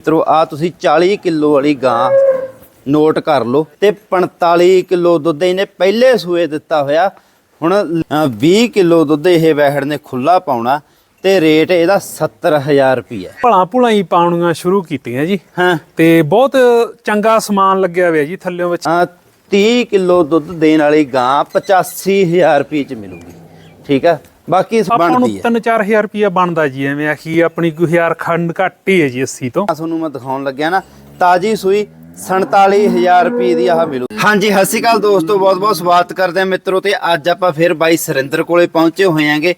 ਮਿੱਤਰੋ ਆ ਤੁਸੀਂ 40 ਕਿਲੋ ਵਾਲੀ ਗਾਂ ਨੋਟ ਕਰ ਲਓ ਤੇ 45 ਕਿਲੋ ਦੁੱਧ ਇਹਨੇ ਪਹਿਲੇ ਸੂਏ ਦਿੱਤਾ ਹੋਇਆ। ਹੁਣ ਅ, 20 ਕਿਲੋ ਦੁੱਧ ਇਹ ਵੈਹੜ ਨੇ ਖੁੱਲਾ ਪਾਉਣਾ ਤੇ ਰੇਟ ਇਹਦਾ 70000 ਰੁਪਈਆ ਭਲਾ ਭੁਲਾ ਹੀ ਪਾਉਣੀਆਂ ਸ਼ੁਰੂ ਕੀਤੀਆਂ ਜੀ। ਹਾਂ। ਤੇ ਬਹੁਤ ਚੰਗਾ ਸਮਾਨ ਲੱਗਿਆ ਹੋਇਆ ਜੀ ਥੱਲਿਓਂ ਵਿੱਚ। ਆ 30 ਕਿਲੋ ਦੁੱਧ ਦੇਣ ਵਾਲੀ ਗਾਂ 85000 ਰੁਪਏ ਚ ਮਿਲੂਗੀ। ਠੀਕ ਆ? ਬਾਕੀ ਇਸ ਆਪਾਂ ਨੂੰ ਬਣਦੀ ਹੈ। 3-4000 ਰੁਪਇਆ ਬਣਦਾ ਜੀ ਐਵੇਂ ਆਖੀ ਆਪਣੀ ਕੋਈ ਹਜ਼ਾਰ ਖੰਡ ਘੱਟ ਹੀ ਹੈ ਜੀ 80 ਤੋਂ। ਤੁਹਾਨੂੰ ਮੈਂ ਦਿਖਾਉਣ ਲੱਗਿਆ ਨਾ ਤਾਜੀ ਸੂਈ 47000 ਰੁਪਏ ਦੀ ਆਹ ਮਿਲੂ। ਹਾਂਜੀ ਸਤਿ ਸ਼੍ਰੀ ਅਕਾਲ ਦੋਸਤੋ ਬਹੁਤ ਬਹੁਤ ਸਵਾਗਤ ਕਰਦੇ ਹਾਂ ਮਿੱਤਰੋ ਤੇ ਅੱਜ ਆਪਾਂ ਫਿਰ ਬਾਈ ਸਰਿੰਦਰ ਕੋਲੇ ਪਹੁੰਚੇ ਹੋਏ ਆਂਗੇ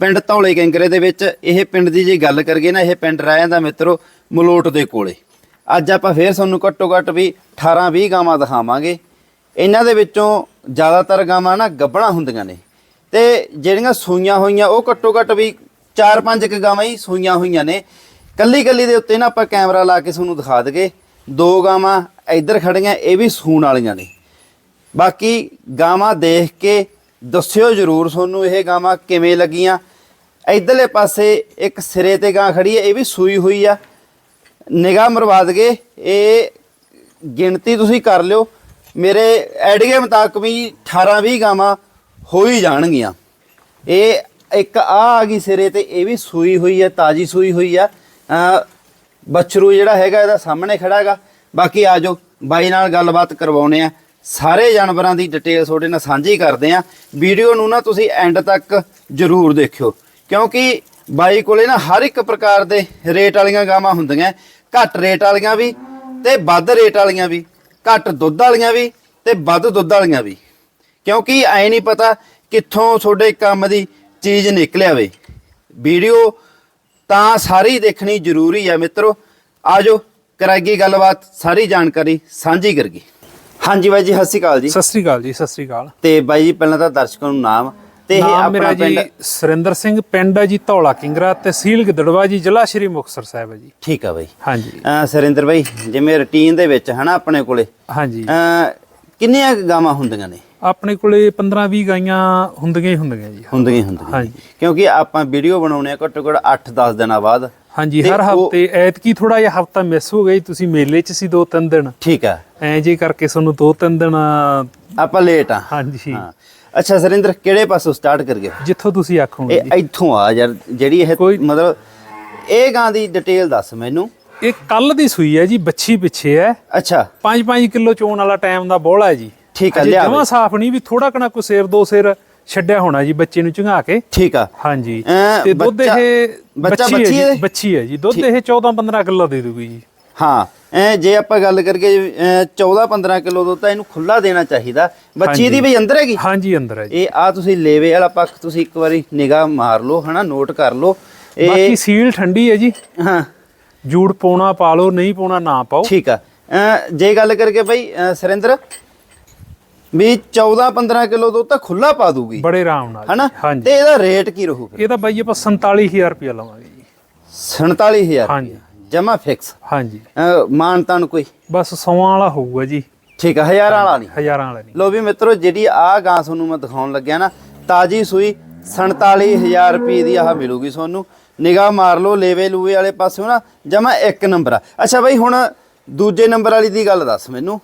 ਪਿੰਡ ਧੌਲੇ ਕੈਂਕਰੇ ਦੇ ਵਿੱਚ। ਇਹ ਪਿੰਡ ਦੀ ਜੇ ਗੱਲ ਕਰੀਏ ਨਾ ਇਹ ਪਿੰਡ ਰਹਿ ਜਾਂਦਾ ਮਿੱਤਰੋ ਮਲੋਟ ਦੇ ਕੋਲੇ। ਅੱਜ ਆਪਾਂ ਫਿਰ ਤੁਹਾਨੂੰ ਘੱਟੋ ਘੱਟ ਵੀ 18 20 ਗਾਵਾਂ ਦਿਖਾਵਾਂਗੇ। ਇਹਨਾਂ ਦੇ ਵਿੱਚੋਂ ਜ਼ਿਆਦਾਤਰ ਗਾਵਾਂ ਨਾ ਗੱਭਣਾ ਹੁੰਦੀਆਂ ਨੇ। ਤੇ ਜਿਹੜੀਆਂ ਸੂਈਆਂ ਹੋਈਆਂ, ਉਹ ਘੱਟੋ ਘੱਟ ਵੀ 4-5 ਕ ਗਾਵਾਂ ਹੀ ਸੂਈਆਂ ਹੋਈਆਂ ਨੇ। ਕੱਲੀ ਕੱਲੀ ਦੇ ਉੱਤੇ ਨਾ ਆਪਾਂ ਕੈਮਰਾ ਲਾ ਕੇ ਤੁਹਾਨੂੰ ਦਿਖਾ ਦਗੇ ਦੋ ਗਾਵਾਂ ਇੱਧਰ ਖੜੀਆਂ ਇਹ ਵੀ ਸੂਣ ਵਾਲੀਆਂ ਨੇ। ਬਾਕੀ ਗਾਵਾਂ ਦੇਖ ਕੇ ਦੱਸਿਓ ਜਰੂਰ ਤੁਹਾਨੂੰ ਇਹ ਗਾਵਾਂ ਕਿਵੇਂ ਲੱਗੀਆਂ। ਇਧਰਲੇ ਪਾਸੇ ਇੱਕ ਸਿਰੇ ਤੇ ਗਾਂ ਖੜੀ ਹੈ, ਇਹ ਵੀ ਸੂਈ ਹੋਈ ਆ। ਨਿਗਾਹ ਮਰਵਾ ਦਗੇ ਇਹ ਗਿਣਤੀ ਤੁਸੀਂ ਕਰ ਲਿਓ। ਮੇਰੇ ਆਈਡੀਆ ਮੁਤਾਬਕ ਵੀ 18 20 ਗਾਵਾਂ ਹੋ ਹੀ ਜਾਣਗੀਆਂ। ਇਹ ਇੱਕ ਆ ਆ ਗਈ ਸਿਰੇ ਤੇ, ਇਹ ਵੀ ਸੂਈ ਹੋਈ ਹੈ ਤਾਜੀ ਸੂਈ ਹੋਈ ਆ। ਅਹ ਬਛਰੂ ਜਿਹੜਾ ਹੈਗਾ, ਇਹਦਾ ਸਾਹਮਣੇ ਖੜਾ ਹੈਗਾ। ਬਾਕੀ ਆਜੋ ਬਾਈ ਨਾਲ ਗੱਲਬਾਤ ਕਰਵਾਉਨੇ ਆ। ਸਾਰੇ ਜਾਨਵਰਾਂ ਦੀ ਡਿਟੇਲ ਤੁਹਾਡੇ ਨਾਲ ਸਾਂਝੀ ਕਰਦੇ ਆ। ਵੀਡੀਓ ਨੂੰ ਨਾ ਤੁਸੀਂ ਐਂਡ ਤੱਕ ਜਰੂਰ ਦੇਖਿਓ। ਕਿਉਂਕਿ ਬਾਈ ਕੋਲੇ ਨਾ ਹਰ ਇੱਕ ਪ੍ਰਕਾਰ ਦੇ ਰੇਟ ਵਾਲੀਆਂ ਗਾਵਾਂ ਹੁੰਦੀਆਂ। ਘੱਟ ਰੇਟ ਵਾਲੀਆਂ ਵੀ ਤੇ ਵੱਧ ਰੇਟ ਵਾਲੀਆਂ ਵੀ। ਘੱਟ ਦੁੱਧ ਵਾਲੀਆਂ ਵੀ ਤੇ ਵੱਧ ਦੁੱਧ ਵਾਲੀਆਂ ਵੀ। ਕਿਉਂਕਿ ਐ ਨਹੀਂ ਪਤਾ ਕਿੱਥੋਂ ਤੁਹਾਡੇ ਕੰਮ ਦੀ ਚੀਜ਼ ਨਿਕਲ ਆਵੇ। ਵੀਡੀਓ ਤਾਂ ਸਾਰੀ ਦੇਖਣੀ ਜ਼ਰੂਰੀ ਹੈ ਮਿੱਤਰੋ। ਆਜੋ ਕਰਾਂਗੇ ਗੱਲਬਾਤ ਸਾਰੀ ਜਾਣਕਾਰੀ ਸਾਂਝੀ ਕਰਗੇ ਹਾਂਜੀ ਬਾਈ ਜੀ ਸਤਿ ਸ਼੍ਰੀ ਅਕਾਲ ਜੀ। ਸਤਿ ਸ੍ਰੀ ਅਕਾਲ ਜੀ ਸਤਿ ਸ੍ਰੀ ਅਕਾਲ। ਤੇ ਬਾਈ ਜੀ ਪਹਿਲਾਂ ਤਾਂ ਦਰਸ਼ਕਾਂ ਨੂੰ ਨਾਮ ਤੇ ਇਹ ਆਪਣਾ ਪਿੰਡ ਸੁਰਿੰਦਰ ਸਿੰਘ ਪਿੰਡ ਹੈ ਜੀ ਧੌਲਾ ਕਿੰਗਰਾ ਤਹਿਸੀਲ ਗਿੱਦੜਵਾ ਜੀ ਜ਼ਿਲ੍ਹਾ ਸ਼੍ਰੀ ਮੁਕਤਸਰ ਸਾਹਿਬ ਹੈ ਜੀ। ਠੀਕ ਆ ਬਾਈ। ਹਾਂਜੀ। ਸਰਿੰਦਰ ਬਾਈ ਜਿਵੇਂ ਰੁਟੀਨ ਦੇ ਵਿੱਚ ਹਨਾ ਆਪਣੇ ਕੋਲੇ। ਹਾਂਜੀ। ਕਿੰਨੀਆਂ ਕੁ ਗਾਵਾਂ ਹੁੰਦੀਆਂ ਨੇ? ਆਪਣੇ ਕੋਲੇ 15-20 ਗਾਈਆਂ ਹੁੰਦੀਆਂ ਹੀ ਹੁੰਦੀਆਂ ਜੀ। ਹੁੰਦੀਆਂ ਹੀ ਹੁੰਦੀਆਂ। ਹਾਂਜੀ। ਕਿਉਂਕਿ ਆਪਾਂ ਵੀਡੀਓ ਬਣਾਉਣੇ ਆ ਘੱਟੋ ਘੱਟ 8-10 ਦਿਨਾਂ ਬਾਅਦ। ਹਾਂਜੀ ਹਰ ਹਫ਼ਤੇ ਐਤਕੀ ਥੋੜਾ ਜਿਹਾ ਹਫਤਾ ਮਿਸ ਹੋ ਗਈ ਤੁਸੀਂ ਮੇਲੇ 'ਚ ਸੀ ਦੋ ਤਿੰਨ ਦਿਨ। ਠੀਕ ਆ। ਐਂ ਜੇ ਕਰਕੇ ਤੁਹਾਨੂੰ ਦੋ ਤਿੰਨ ਦਿਨ ਆਪਾਂ ਲੇਟ ਆ। ਹਾਂਜੀ। ਹਾਂ। ਅੱਛਾ ਸਰਿੰਦਰ ਕਿਹੜੇ ਪਾਸੋਂ ਸਟਾਰਟ ਕਰੀਏ? ਜਿੱਥੋਂ ਤੁਸੀਂ ਆਖੋਗੇ ਇਹ ਇੱਥੋਂ ਆ ਯਾਰ ਜਿਹੜੀ ਇਹ ਮਤਲਬ ਇਹ ਗਾਂ ਦੀ ਡਿਟੇਲ ਦੱਸ ਮੈਨੂੰ। ਇਹ ਕੱਲ ਦੀ ਸੂਈ ਹੈ ਜੀ ਬੱਚੀ ਪਿੱਛੇ ਹੈ। ਅੱਛਾ। 5-5 ਕਿਲੋ ਚੋਣ ਵਾਲਾ ਟਾਈਮ ਦਾ ਬੋਲਾ ਹੈ ਜੀ। ਠੀਕ ਅਜੇ ਲਿਆ ਜਮਾਂ। ਸਾਫ਼ ਨਹੀਂ ਵੀ ਥੋੜਾ ਕਣਾ ਕੋ ਸੇਰ ਦੋ ਸੇਰ ਛੱਡਿਆ ਹੋਣਾ ਜੀ ਬੱਚੇ ਨੂੰ ਝੰਗਾ ਕੇ। ਠੀਕ ਆ। ਹਾਂਜੀ। ਤੇ ਦੁੱਧ ਇਹ ਬੱਚਾ ਬੱਚੀ ਹੈ ਬੱਚੀ ਹੈ? ਹੈ ਜੀ। ਦੁੱਧ ਇਹ 14-15 ਕਿਲੋ ਦੇ ਦੂਗੀ ਜੀ। ਹਾਂ ਐ ਜੇ ਆਪਾਂ ਗੱਲ ਕਰੀਏ 14-15 ਕਿਲੋ ਦੁੱਧ ਤਾਂ ਇਹਨੂੰ ਖੁੱਲਾ ਦੇਣਾ ਚਾਹੀਦਾ। ਬੱਚੀ ਦੀ ਵੀ ਅੰਦਰ ਹੈਗੀ? ਹਾਂਜੀ ਅੰਦਰ ਹੈ ਜੀ। ਇਹ ਆ ਤੁਸੀਂ ਲੇਵੇ ਵਾਲਾ ਪੱਖ ਤੁਸੀਂ ਇੱਕ ਵਾਰੀ ਨਿਗਾਹ ਮਾਰ ਲਓ ਹਨਾ ਨੋਟ ਕਰ ਲਓ। ਬਾਕੀ ਸੀਲ ਠੰਡੀ ਹੈ ਜੀ। ਹਾਂ। ਜੂੜ ਪਾਉਣਾ ਪਾ ਲਓ ਨਹੀਂ ਪਾਉਣਾ ਨਾ ਪਾਓ। ਠੀਕ ਆ। ਜੇ ਗੱਲ ਕਰਕੇ ਭਾਈ ਅਹ ਸਰਿੰਦਰ ਵੀ 14-15 ਕਿਲੋ ਦੁੱਧ ਤਾਂ ਖੁੱਲਾ ਪਾ ਦੂਗੀ। ਬੜੇ ਆਰਾਮ ਨਾਲ ਹਨਾ? ਤੇ ਇਹਦਾ ਰੇਟ ਕੀ ਰਹੂ ਫਿਰ ਇਹਦਾ ਬਾਈ ਆਪਾਂ 47000 ਰੁਪਏ ਲਵਾਂਗੇ ਜੀ। 47000 ਹਾਂਜੀ। ਜਮਾ ਫਿਕਸ ਹਾਂਜੀ। ਮਾਨਤਾਨ ਕੋਈ? ਬਸ ਸੌਆਂ ਵਾਲਾ ਹੋਊਗਾ ਜੀ। ਠੀਕ ਆ ਹਜ਼ਾਰਾਂ ਵਾਲਾ ਨਹੀਂ। ਹਜ਼ਾਰਾਂ ਵਾਲਾ ਨਹੀਂ। ਲੋ ਵੀ ਮਿੱਤਰੋ ਜਿਹੜੀ ਆ ਗਾਂ ਤੁਹਾਨੂੰ ਮੈਂ ਦਿਖਾਉਣ ਲੱਗਿਆ ਨਾ ਤਾਜੀ ਸੂਈ 47000 ਰੁਪਏ ਦੀ ਆਹ ਮਿਲੂਗੀ ਤੁਹਾਨੂੰ। ਨਿਗਾਹ ਮਾਰ ਲਓ ਲੇਵੇ ਲੂਵੇ ਵਾਲੇ ਪਾਸਿਓਂ ਨਾ ਜਮਾ ਇੱਕ ਨੰਬਰ ਆ। ਅੱਛਾ ਬਈ ਹੁਣ ਦੂਜੇ ਨੰਬਰ ਵਾਲੀ ਦੀ ਗੱਲ ਦੱਸ ਮੈਨੂੰ।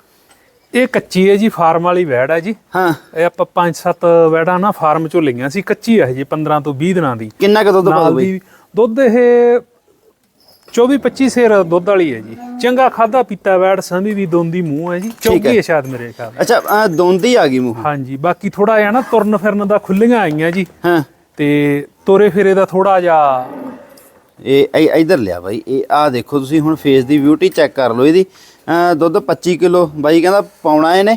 ਇਹ ਕੱਚੀ ਹੈ ਜੀ ਫਾਰਮ ਵਾਲੀ ਵੈੜ ਹੈ ਜੀ। ਹਾਂ। ਇਹ ਆਪਾਂ 5-7 ਵੈੜਾਂ ਨਾ ਫਾਰਮ ਚੋਂ ਲਈਆਂ ਸੀ ਕੱਚੀ ਹੈ ਜੀ 15 ਤੋਂ 20 ਦਿਨਾਂ ਦੀ। ਕਿੰਨਾ ਕੁ ਦੁੱਧ ਨਾਲ ਪਾਉ ਬਈ? ਦੁੱਧ ਇਹ 24-25 ਸੇਰ ਦੁੱਧ ਵਾਲੀ ਹੈ ਜੀ। ਚੰਗਾ ਖਾਦਾ ਪੀਤਾ ਵੈੜ ਸੰਭੀ ਵੀ ਦੋਂਦੀ ਮੂੰਹ ਹੈ ਜੀ ਚੌਗੀ ਹੈ। ਸ਼ਾਇਦ ਮੇਰੇ ਖਿਆਲ। ਅੱਛਾ ਦੋਂਦੀ ਆ ਗਈ ਮੂੰਹ। ਹਾਂਜੀ ਬਾਕੀ ਥੋੜਾ ਜਿਹਾ ਨਾ ਤੁਰਨ ਫਿਰਨ ਦਾ ਖੁੱਲੀਆਂ ਆਈਆਂ ਜੀ। ਹਾਂ। ਤੇ ਤੋਰੇ ਫਿਰੇ ਦਾ ਥੋੜਾ ਜਿਹਾ ਇਹ ਇੱਧਰ ਲਿਆ ਬਾਈ ਇਹ ਆ ਦੇਖੋ ਤੁਸੀਂ ਹੁਣ ਫੇਸ ਦੀ ਬਿਊਟੀ ਚੈੱਕ ਕਰ ਲਓ ਇਹਦੀ। ਦੁੱਧ 25 ਕਿਲੋ ਬਾਈ ਕਹਿੰਦਾ ਪਾਉਣਾ ਇਹਨੇ।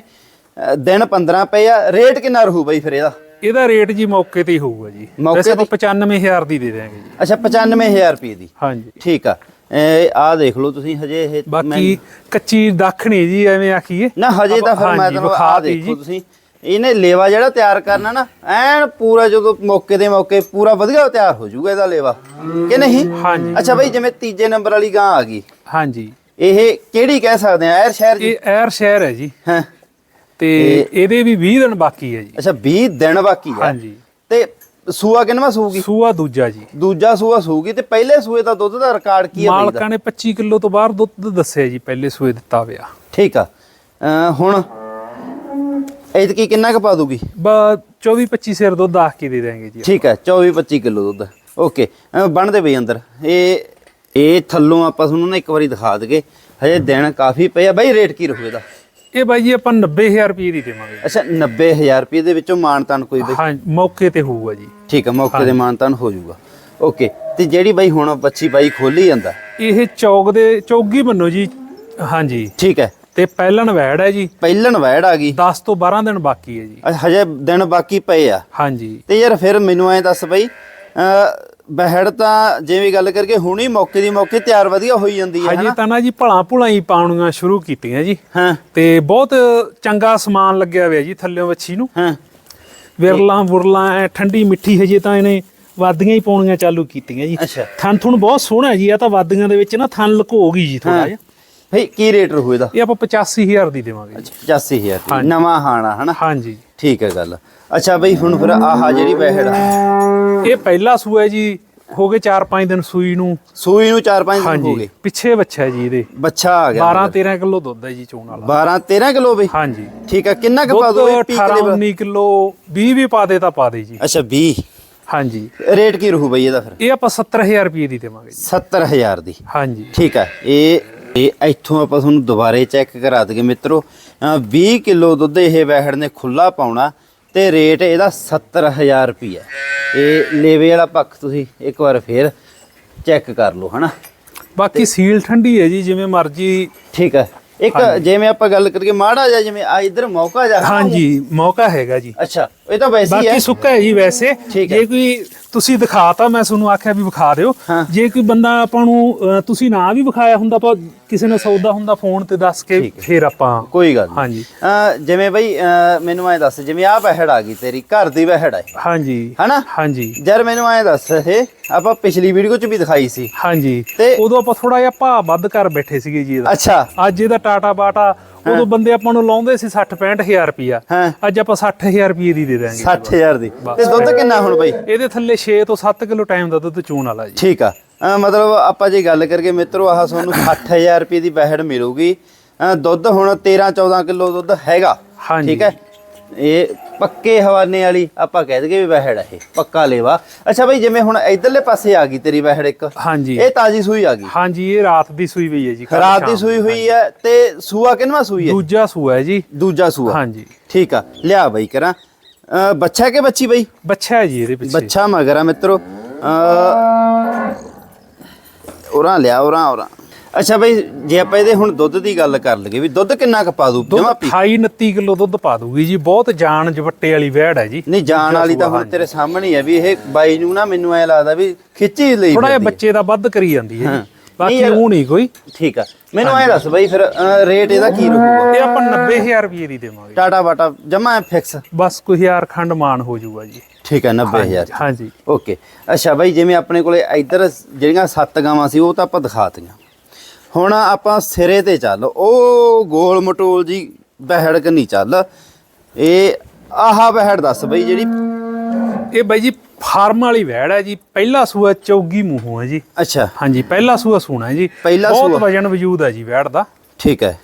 ਦਿਨ 15 ਪਏ ਆ ਰੇਟ ਕਿੰਨਾ ਰਹੂ ਬਾਈ ਫਿਰ ਇਹਦਾ? ਇਹਦਾ ਰੇਟ ਜੀ ਮੌਕੇ ਤੇ ਹੀ ਹੋਊਗਾ ਜੀ। ਮੌਕੇ ਆਪਾਂ 95000 ਦੀ ਦੇ ਦਿਆਂਗੇ ਜੀ। ਅੱਛਾ 95000 ਰੁਪਏ ਦੀ? ਹਾਂਜੀ। ਠੀਕ ਆ। ਇਹ ਆ ਦੇਖ ਲਓ ਤੁਸੀਂ ਹਜੇ ਇਹ ਬਾਕੀ ਕੱਚੀ ਦੱਖਣੀ ਜੀ ਐਵੇਂ ਆਖੀਏ। ਨਾ ਹਜੇ ਤਾਂ ਫਿਰ ਮੈਂ ਤੁਹਾਨੂੰ ਆ ਦੇਖੋ ਤੁਸੀਂ। ਇਹਨੇ ਲੇਵਾ ਜਿਹੜਾ ਤਿਆਰ ਕਰਨਾ ਨਾ ਐਨ ਪੂਰਾ ਜਦੋਂ ਮੌਕੇ ਦੇ ਮੌਕੇ ਪੂਰਾ ਵਧੀਆ ਤਿਆਰ ਹੋ ਜਾਊਗਾ ਇਹਦਾ ਲੇਵਾ। ਕਿ ਨਹੀਂ? ਹਾਂਜੀ। ਅੱਛਾ ਬਈ ਜਿਵੇਂ ਤੀਜੇ ਨੰਬਰ ਵਾਲੀ ਗਾਂ ਆ ਗਈ। ਹਾਂਜੀ। ਇਹ ਕਿਹੜੀ ਕਹਿ ਸਕਦੇ ਆ? ਐਰ ਸ਼ਹਿਰ ਜੀ? ਇਹ ਐਰ ਸ਼ਹਿਰ ਹੈ ਜੀ। ਹਾਂ। ਤੇ ਇਹਦੇ ਵੀ 20 ਦਿਨ ਬਾਕੀ ਹੈ ਜੀ। ਅੱਛਾ 20 ਦਿਨ ਬਾਕੀ ਆ ਹਾਂਜੀ। ਤੇ ਸੂਆ ਕਿੰਨਵਾ ਸੂਗੀ ਸੂਆ ਦੂਜਾ ਜੀ। ਦੂਜਾ ਸੂਆ ਸੂਗੀ ਤੇ ਪਹਿਲੇ ਸੂਏ ਦਾ ਦੁੱਧ ਦਾ ਰਿਕਾਰਡ ਕੀ ਹੈ ਮਾਲਕਾਂ ਨੇ 25 ਕਿਲੋ ਤੋਂ ਬਾਹਰ ਦੁੱਧ ਦੱਸਿਆ ਜੀ ਪਹਿਲੇ ਸੂਏ ਦਿੱਤਾ ਹੋਇਆ। ਠੀਕ ਆ। ਹੁਣ ਐਤਕੀ ਕਿੰਨਾ ਕੁ ਪਾ ਦੂਗੀ? ਬਾ 24 25 ਸਿਰ ਦੁੱਧ ਆਖ ਕੇ ਦੇ ਦਾਂਗੇ ਜੀ ਠੀਕ ਹੈ 24 25 ਕਿਲੋ ਦੁੱਧ। ਓਕੇ ਬਣਦੇ ਬਈ ਅੰਦਰ। ਇਹ ਇਹ ਥੱਲੋਂ ਆਪਾਂ ਤੁਹਾਨੂੰ ਨਾ ਇੱਕ ਵਾਰੀ ਦਿਖਾ ਦਗੇ ਹਜੇ ਦਿਨ ਕਾਫੀ ਪਏ ਆ। ਬਾਈ ਰੇਟ ਕੀ ਰਹੂ ਇਹਦਾ? ਇਹ ਬਾਈ ਜੀ ਆਪਾਂ 90000 ਰੁਪਏ ਦੀ ਦੇਵਾਂਗੇ। ਅੱਛਾ 90000 ਰੁਪਏ ਦੇ ਵਿੱਚੋਂ ਮਾਨਤਾਨ ਕੋਈ ਬਈ? ਹਾਂ ਮੌਕੇ ਤੇ ਹੋਊਗਾ ਜੀ। ਠੀਕ ਹੈ ਮੌਕੇ ਦੇ ਮਾਨਤਾਨ ਹੋ ਜਾਊਗਾ। ਓਕੇ ਤੇ ਜਿਹੜੀ ਬਾਈ ਹੁਣ ਬੱਚੀ ਬਾਈ ਖੋਲੀ ਜਾਂਦਾ। ਇਹ ਚੌਕ ਦੇ ਚੌਗੀ ਮੰਨੋ ਜੀ। ਹਾਂਜੀ। ਠੀਕ ਹੈ ਤੇ ਪਹਿਲਣ ਵੈੜ ਹੈ ਜੀ। ਪਹਿਲਣ ਵੈੜ ਆ ਗਈ। 10 ਤੋਂ 12 ਦਿਨ ਬਾਕੀ ਹੈ ਜੀ। ਹਜੇ ਦਿਨ ਬਾਕੀ ਪਏ ਆ। ਹਾਂਜੀ। ਤੇ ਯਾਰ ਫਿਰ ਮੈਨੂੰ ਐਂ ਦੱਸ ਬਈ ਬਹਿੜ ਤਾਂ ਜਿਵੇਂ ਗੱਲ ਕਰਕੇ ਹੁਣੀ ਮੌਕੇ ਦੀ ਮੌਕੇ ਤਿਆਰ ਵਧੀਆ ਹੋਈ ਜਾਂਦੀ ਹੈ ਹਜੇ ਹਨਾ? ਤਾਂ ਨਾ ਜੀ ਭਲਾ ਭੁਲਾ ਹੀ ਪਾਉਣੀਆਂ ਸ਼ੁਰੂ ਕੀਤੀਆਂ ਜੀ। ਹਾਂ। ਤੇ ਬਹੁਤ ਚੰਗਾ ਸਮਾਨ ਲੱਗਿਆ ਹੋਇਆ ਜੀ ਥੱਲਿਓਂ ਵੱਛੀ ਨੂੰ। ਹਾਂ। ਵਿਰਲਾਂ ਬੁਰਲਾਂ ਐ ਠੰਡੀ ਮਿੱਠੀ ਹਜੇ ਤਾਂ ਇਹਨੇ ਵਾਦੀਆਂ ਹੀ ਪਾਉਣੀਆਂ ਚਾਲੂ ਕੀਤੀਆਂ ਜੀ। ਅੱਛਾ। ਥਣ ਥੁਣ ਬਹੁਤ ਸੋਹਣਾ ਜੀ ਆ ਤਾਂ ਵਾਦੀਆਂ ਦੇ ਵਿੱਚ ਨਾ ਥਣ ਲੁਕੋ ਗਈ ਜੀ ਥੋੜਾ ਜਿਹਾ। ਭਈ ਕੀ ਰੇਟ ਰਹੂ ਇਹਦਾ? ਇਹ ਆਪਾਂ 85000 ਦੀ ਦੇਵਾਂਗੇ ਜੀ। 85000 ਹਾਂਜੀ। ਨਵਾਂ ਹਾਣਾ ਹਨਾ? ਹਾਂਜੀ। ਠੀਕ ਹੈ ਗੱਲ। ਅੱਛਾ ਬਈ ਹੁਣ ਫਿਰ ਆਹ ਜਿਹੜੀ ਬਹਿੜ ਆ, ਇਹ ਪਹਿਲਾ ਸੂਆ ਹੈ ਜੀ ਹੋ ਗਏ 4-5 ਦਿਨ ਸੂਈ ਨੂੰ। ਸੂਈ ਨੂੰ 4-5 ਦਿਨ ਹੋ ਗਏ। ਪਿੱਛੇ ਬੱਚਾ ਜੀ ਇਹਦੇ। ਬੱਚਾ ਆ ਗਿਆ। 12-13 ਕਿਲੋ ਦੁੱਧ ਹੈ ਜੀ ਚੋਣ ਵਾਲਾ। 12-13 ਕਿਲੋ ਬਈ? ਹਾਂਜੀ। ਠੀਕ ਹੈ ਕਿੰਨਾ ਕੁ ਪਾ ਦੋ ਪੀਕ ਦੇ 18-19 ਕਿਲੋ 20 ਵੀ ਪਾ ਦੇ ਤਾਂ ਪਾ ਦੇ ਜੀ। ਅੱਛਾ 20 ਹਾਂਜੀ। ਰੇਟ ਕੀ ਰਹੂ ਬਈ ਇਹਦਾ ਫਿਰ? ਇਹ ਆਪਾਂ 70000 ਰੁਪਏ ਦੀ ਦੇਵਾਂਗੇ ਜੀ। 70000 ਦੀ। ਹਾਂਜੀ। ਠੀਕ ਹੈ ਇਹ ਇਹ ਇੱਥੋਂ ਆਪਾਂ ਤੁਹਾਨੂੰ ਦੁਬਾਰੇ ਚੈੱਕ ਕਰਾ ਦਈਏ ਮਿੱਤਰੋ। ਅਹ 20 ਕਿਲੋ ਦੁੱਧ ਇਹ ਵੈਹੜ ਨੇ ਖੁੱਲਾ ਪਾਉਣਾ ਤੇ ਰੇਟ ਇਹਦਾ 70000 ਰੁਪਈਆ ਇਹ ਲੇਵੇ ਵਾਲਾ ਪੱਖ ਤੁਸੀਂ ਇੱਕ ਵਾਰ ਫੇਰ ਚੈੱਕ ਕਰ ਲਓ ਹਨਾ? ਬਾਕੀ ਸੀਲ ਠੰਡੀ ਹੈ ਜੀ ਜਿਵੇਂ ਮਰਜ਼ੀ ਠੀਕ ਹੈ। ਇੱਕ ਜਿਵੇਂ ਆਪਾਂ ਗੱਲ ਕਰੀਏ ਮਾੜਾ ਜਿਹਾ ਜਿਵੇਂ ਆ ਇਧਰ ਮੌਕਾ ਜਾ ਹਾਂਜੀ ਮੌਕਾ ਹੈਗਾ ਜੀ। ਅੱਛਾ ਇਹ ਤਾਂ ਵੈਸੇ ਹੀ ਹੈ। ਬਾਕੀ ਸੁੱਕਾ ਹੈ ਜੀ ਵੈਸੇ। ਠੀਕ ਹੈ। ਜੇ ਕੋਈ ਤੁਸੀਂ ਦਿਖਾਤਾ ਮੈਂ ਤੁਹਾਨੂੰ ਆਖਿਆ ਵੀ ਵਿਖਾ ਦਿਓ। ਹਾਂ। ਜੇ ਕੋਈ ਬੰਦਾ ਆਪਾਂ ਨੂੰ ਅ, ਤੁਸੀਂ ਨਾ ਵੀ ਵਿਖਾਇਆ ਹੁੰਦਾ ਆਪਾਂ ਕਿਸੇ ਨੇ ਸੌਦਾ ਹੁੰਦਾ ਫੋਨ ਤੇ ਦੱਸ ਕੇ ਫਿਰ ਆਪਾਂ ਕੋਈ ਗੱਲ ਨਹੀਂ। ਹਾਂਜੀ। ਅਹ ਜਿਵੇਂ ਬਈ ਅਹ ਮੈਨੂੰ ਐ ਦੱਸ ਜਿਵੇਂ ਆ ਵਹਿੜ ਆ ਗਈ ਤੇਰੀ ਘਰ ਦੀ ਵਹਿੜ ਹੈ। ਹਾਂਜੀ। ਹਨਾ? ਹਾਂਜੀ। ਯਾਰ ਮੈਨੂੰ ਐ ਦੱਸ ਇਹ ਆਪਾਂ ਪਿਛਲੀ ਵੀਡੀਓ 'ਚ ਵੀ ਦਿਖਾਈ ਸੀ। ਹਾਂਜੀ। ਤੇ- ਉਦੋਂ ਆਪਾਂ ਥੋੜਾ ਜਿਹਾ ਭਾਅ ਵੱਧ ਕਰ ਬੈਠੇ ਸੀਗੇ ਜੀ ਇਹਦਾ। ਅੱਛਾ। ਅੱਜ ਇਹਦਾ ਟਾਟਾ ਬਾਟਾ ਉਦੋਂ ਬੰਦੇ ਆਪਾਂ ਨੂੰ ਲਾਉਂਦੇ ਸੀ 60 65000 ਰੁਪਿਆ ਅੱਜ ਆਪਾਂ 60000 ਰੁਪਏ ਦੀ ਦੇ ਦਾਂਗੇ 60000 ਦੀ। ਤੇ ਦੁੱਧ ਕਿੰਨਾ ਹੁਣ ਬਈ? ਇਹਦੇ ਥੱਲੇ 6 ਤੋਂ 7 ਕਿਲੋ ਟਾਈਮ ਦਾ ਦੁੱਧ ਚੂਣ ਵਾਲਾ ਜੀ। ਠੀਕ ਆ। ਮਤਲਬ ਆਪਾਂ ਜੇ ਗੱਲ ਕਰਕੇ ਮਿੱਤਰੋ ਆਹ ਤੁਹਾਨੂੰ 60000 ਰੁਪਏ ਦੀ ਬਹਿੜ ਮਿਲੂਗੀ। ਦੁੱਧ ਹੁਣ 13 14 ਕਿਲੋ ਦੁੱਧ ਹੈਗਾ। ਠੀਕ ਹੈ। ਇਹ ਪੱਕੇ ਹਵਾਨੇ ਵਾਲੀ ਆਪਾਂ ਕਹਿ ਦਈਏ ਵੀ ਬਹਿੜ ਹੈ ਇਹ ਪੱਕਾ ਲੇਵਾ। ਅੱਛਾ ਬਈ ਜਿਵੇਂ ਹੁਣ ਇਧਰਲੇ ਪਾਸੇ ਆ ਗਈ ਤੇਰੀ ਬਹਿੜ ਇੱਕ ਹਾਂਜੀ। ਇਹ ਤਾਜੀ ਸੂਈ ਆ ਗਈ। ਹਾਂਜੀ ਇਹ ਰਾਤ ਦੀ ਸੂਈ ਪਈ ਹੈ ਜੀ ਰਾਤ ਦੀ ਸੂਈ ਹੋਈ ਹੈ ਤੇ ਸੂਆ ਕਿੰਨਵਾ ਸੂਈ ਹੈ? ਦੂਜਾ ਸੂਆ ਹੈ ਜੀ। ਦੂਜਾ ਸੂਆ। ਹਾਂਜੀ। ਠੀਕ ਆ ਲਿਆ ਬਈ ਕਰਾਂ। ਬੱਚਾ ਕਿ ਬੱਚੀ ਬਈ? ਬੱਚਾ ਹੈ ਜੀ ਇਹਦੇ ਪਿੱਛੇ। ਬੱਚਾ ਮਗਰ ਮਿੱਤਰੋ। ਉਰਾਂ ਲਿਆ ਉਰਾਂ ਉਰਾਂ। ਅੱਛਾ ਬਈ ਜੇ ਆਪਾਂ ਇਹਦੇ ਹੁਣ ਦੁੱਧ ਦੀ ਗੱਲ ਕਰ ਲਈਏ ਵੀ ਦੁੱਧ ਕਿੰਨਾ ਕੁ ਪਾ ਦੂ? ਦੁੱਧ ਜਮਾ ਪੀ 28 29 ਕਿਲੋ ਦੁੱਧ ਪਾ ਦੂਗੀ ਜੀ ਬਹੁਤ ਜਾਨ ਜਵੱਟੇ ਵਾਲੀ ਵਹਿੜ ਹੈ ਜੀ। ਨਹੀਂ ਜਾਣ ਵਾਲੀ ਤਾਂ ਹੁਣ ਤੇਰੇ ਸਾਹਮਣੇ ਹੀ ਹੈ ਵੀ ਇਹ ਬਾਈ ਨੂੰ ਨਾ ਮੈਨੂੰ ਐ ਲੱਗਦਾ ਵੀ ਖਿੱਚੀ ਲਈ ਥੋੜਾ ਜਿਹਾ। ਬੱਚੇ ਦਾ ਵੱਧ ਕਰੀ ਜਾਂਦੀ ਹੈ ਬਾਕੀ ਉਹ ਨਹੀਂ ਕੋਈ। ਠੀਕ ਆ। ਮੈਨੂੰ ਐ ਦੱਸ ਬਈ ਫਿਰ ਰੇਟ ਇਹਦਾ ਕੀ ਰਹੂਗਾ ਇਹ ਆਪਾਂ 90000 ਰੁਪਏ ਦੀ ਦੇਵਾਂਗੇ। ਟਾਟਾ ਬਾਟਾ ਜਮਾ ਫਿਕਸ ਬਸ ਕੋਈ ਹਜ਼ਾਰ ਖੰਡ ਮਾਨ ਹੋ ਜਾਊਗਾ ਜੀ। ਠੀਕ ਹੈ 90000 ਹਾਂਜੀ ਓਕੇ। ਅੱਛਾ ਬਾਈ ਜਿਵੇਂ ਆਪਣੇ ਕੋਲੇ ਇੱਧਰ ਜਿਹੜੀਆਂ ਸੱਤ ਗਾਵਾਂ ਸੀ ਉਹ ਤਾਂ ਆਪਾਂ ਦਿਖਾਤੀਆਂ ਹੁਣ ਆਪਾਂ ਸਿਰੇ ਤੇ ਚੱਲ। ਉਹ ਗੋਲ ਮਟੋਲ ਜੀ ਬਹਿੜ ਕਨੀ ਚੱਲ। ਇਹ ਆਹਾ ਬਹਿੜ ਦੱਸ ਬਈ ਜਿਹੜੀ ਇਹ ਬਾਈ ਜੀ ਫਾਰਮ ਵਾਲੀ ਵਹਿੜ ਹੈ ਜੀ। ਪਹਿਲਾ ਸੂਆ ਚੌਗੀ ਮੂੰਹੋਂ ਹੈ ਜੀ। ਅੱਛਾ। ਹਾਂਜੀ ਪਹਿਲਾ ਸੂਆ ਸੂਣਾ ਹੈ ਜੀ। ਪਹਿਲਾ ਬਹੁਤ ਸੂਆ। ਵਜਨ ਵਜੂਦ ਹੈ ਜੀ ਵਹਿੜ ਦਾ। ਠੀਕ ਹੈ।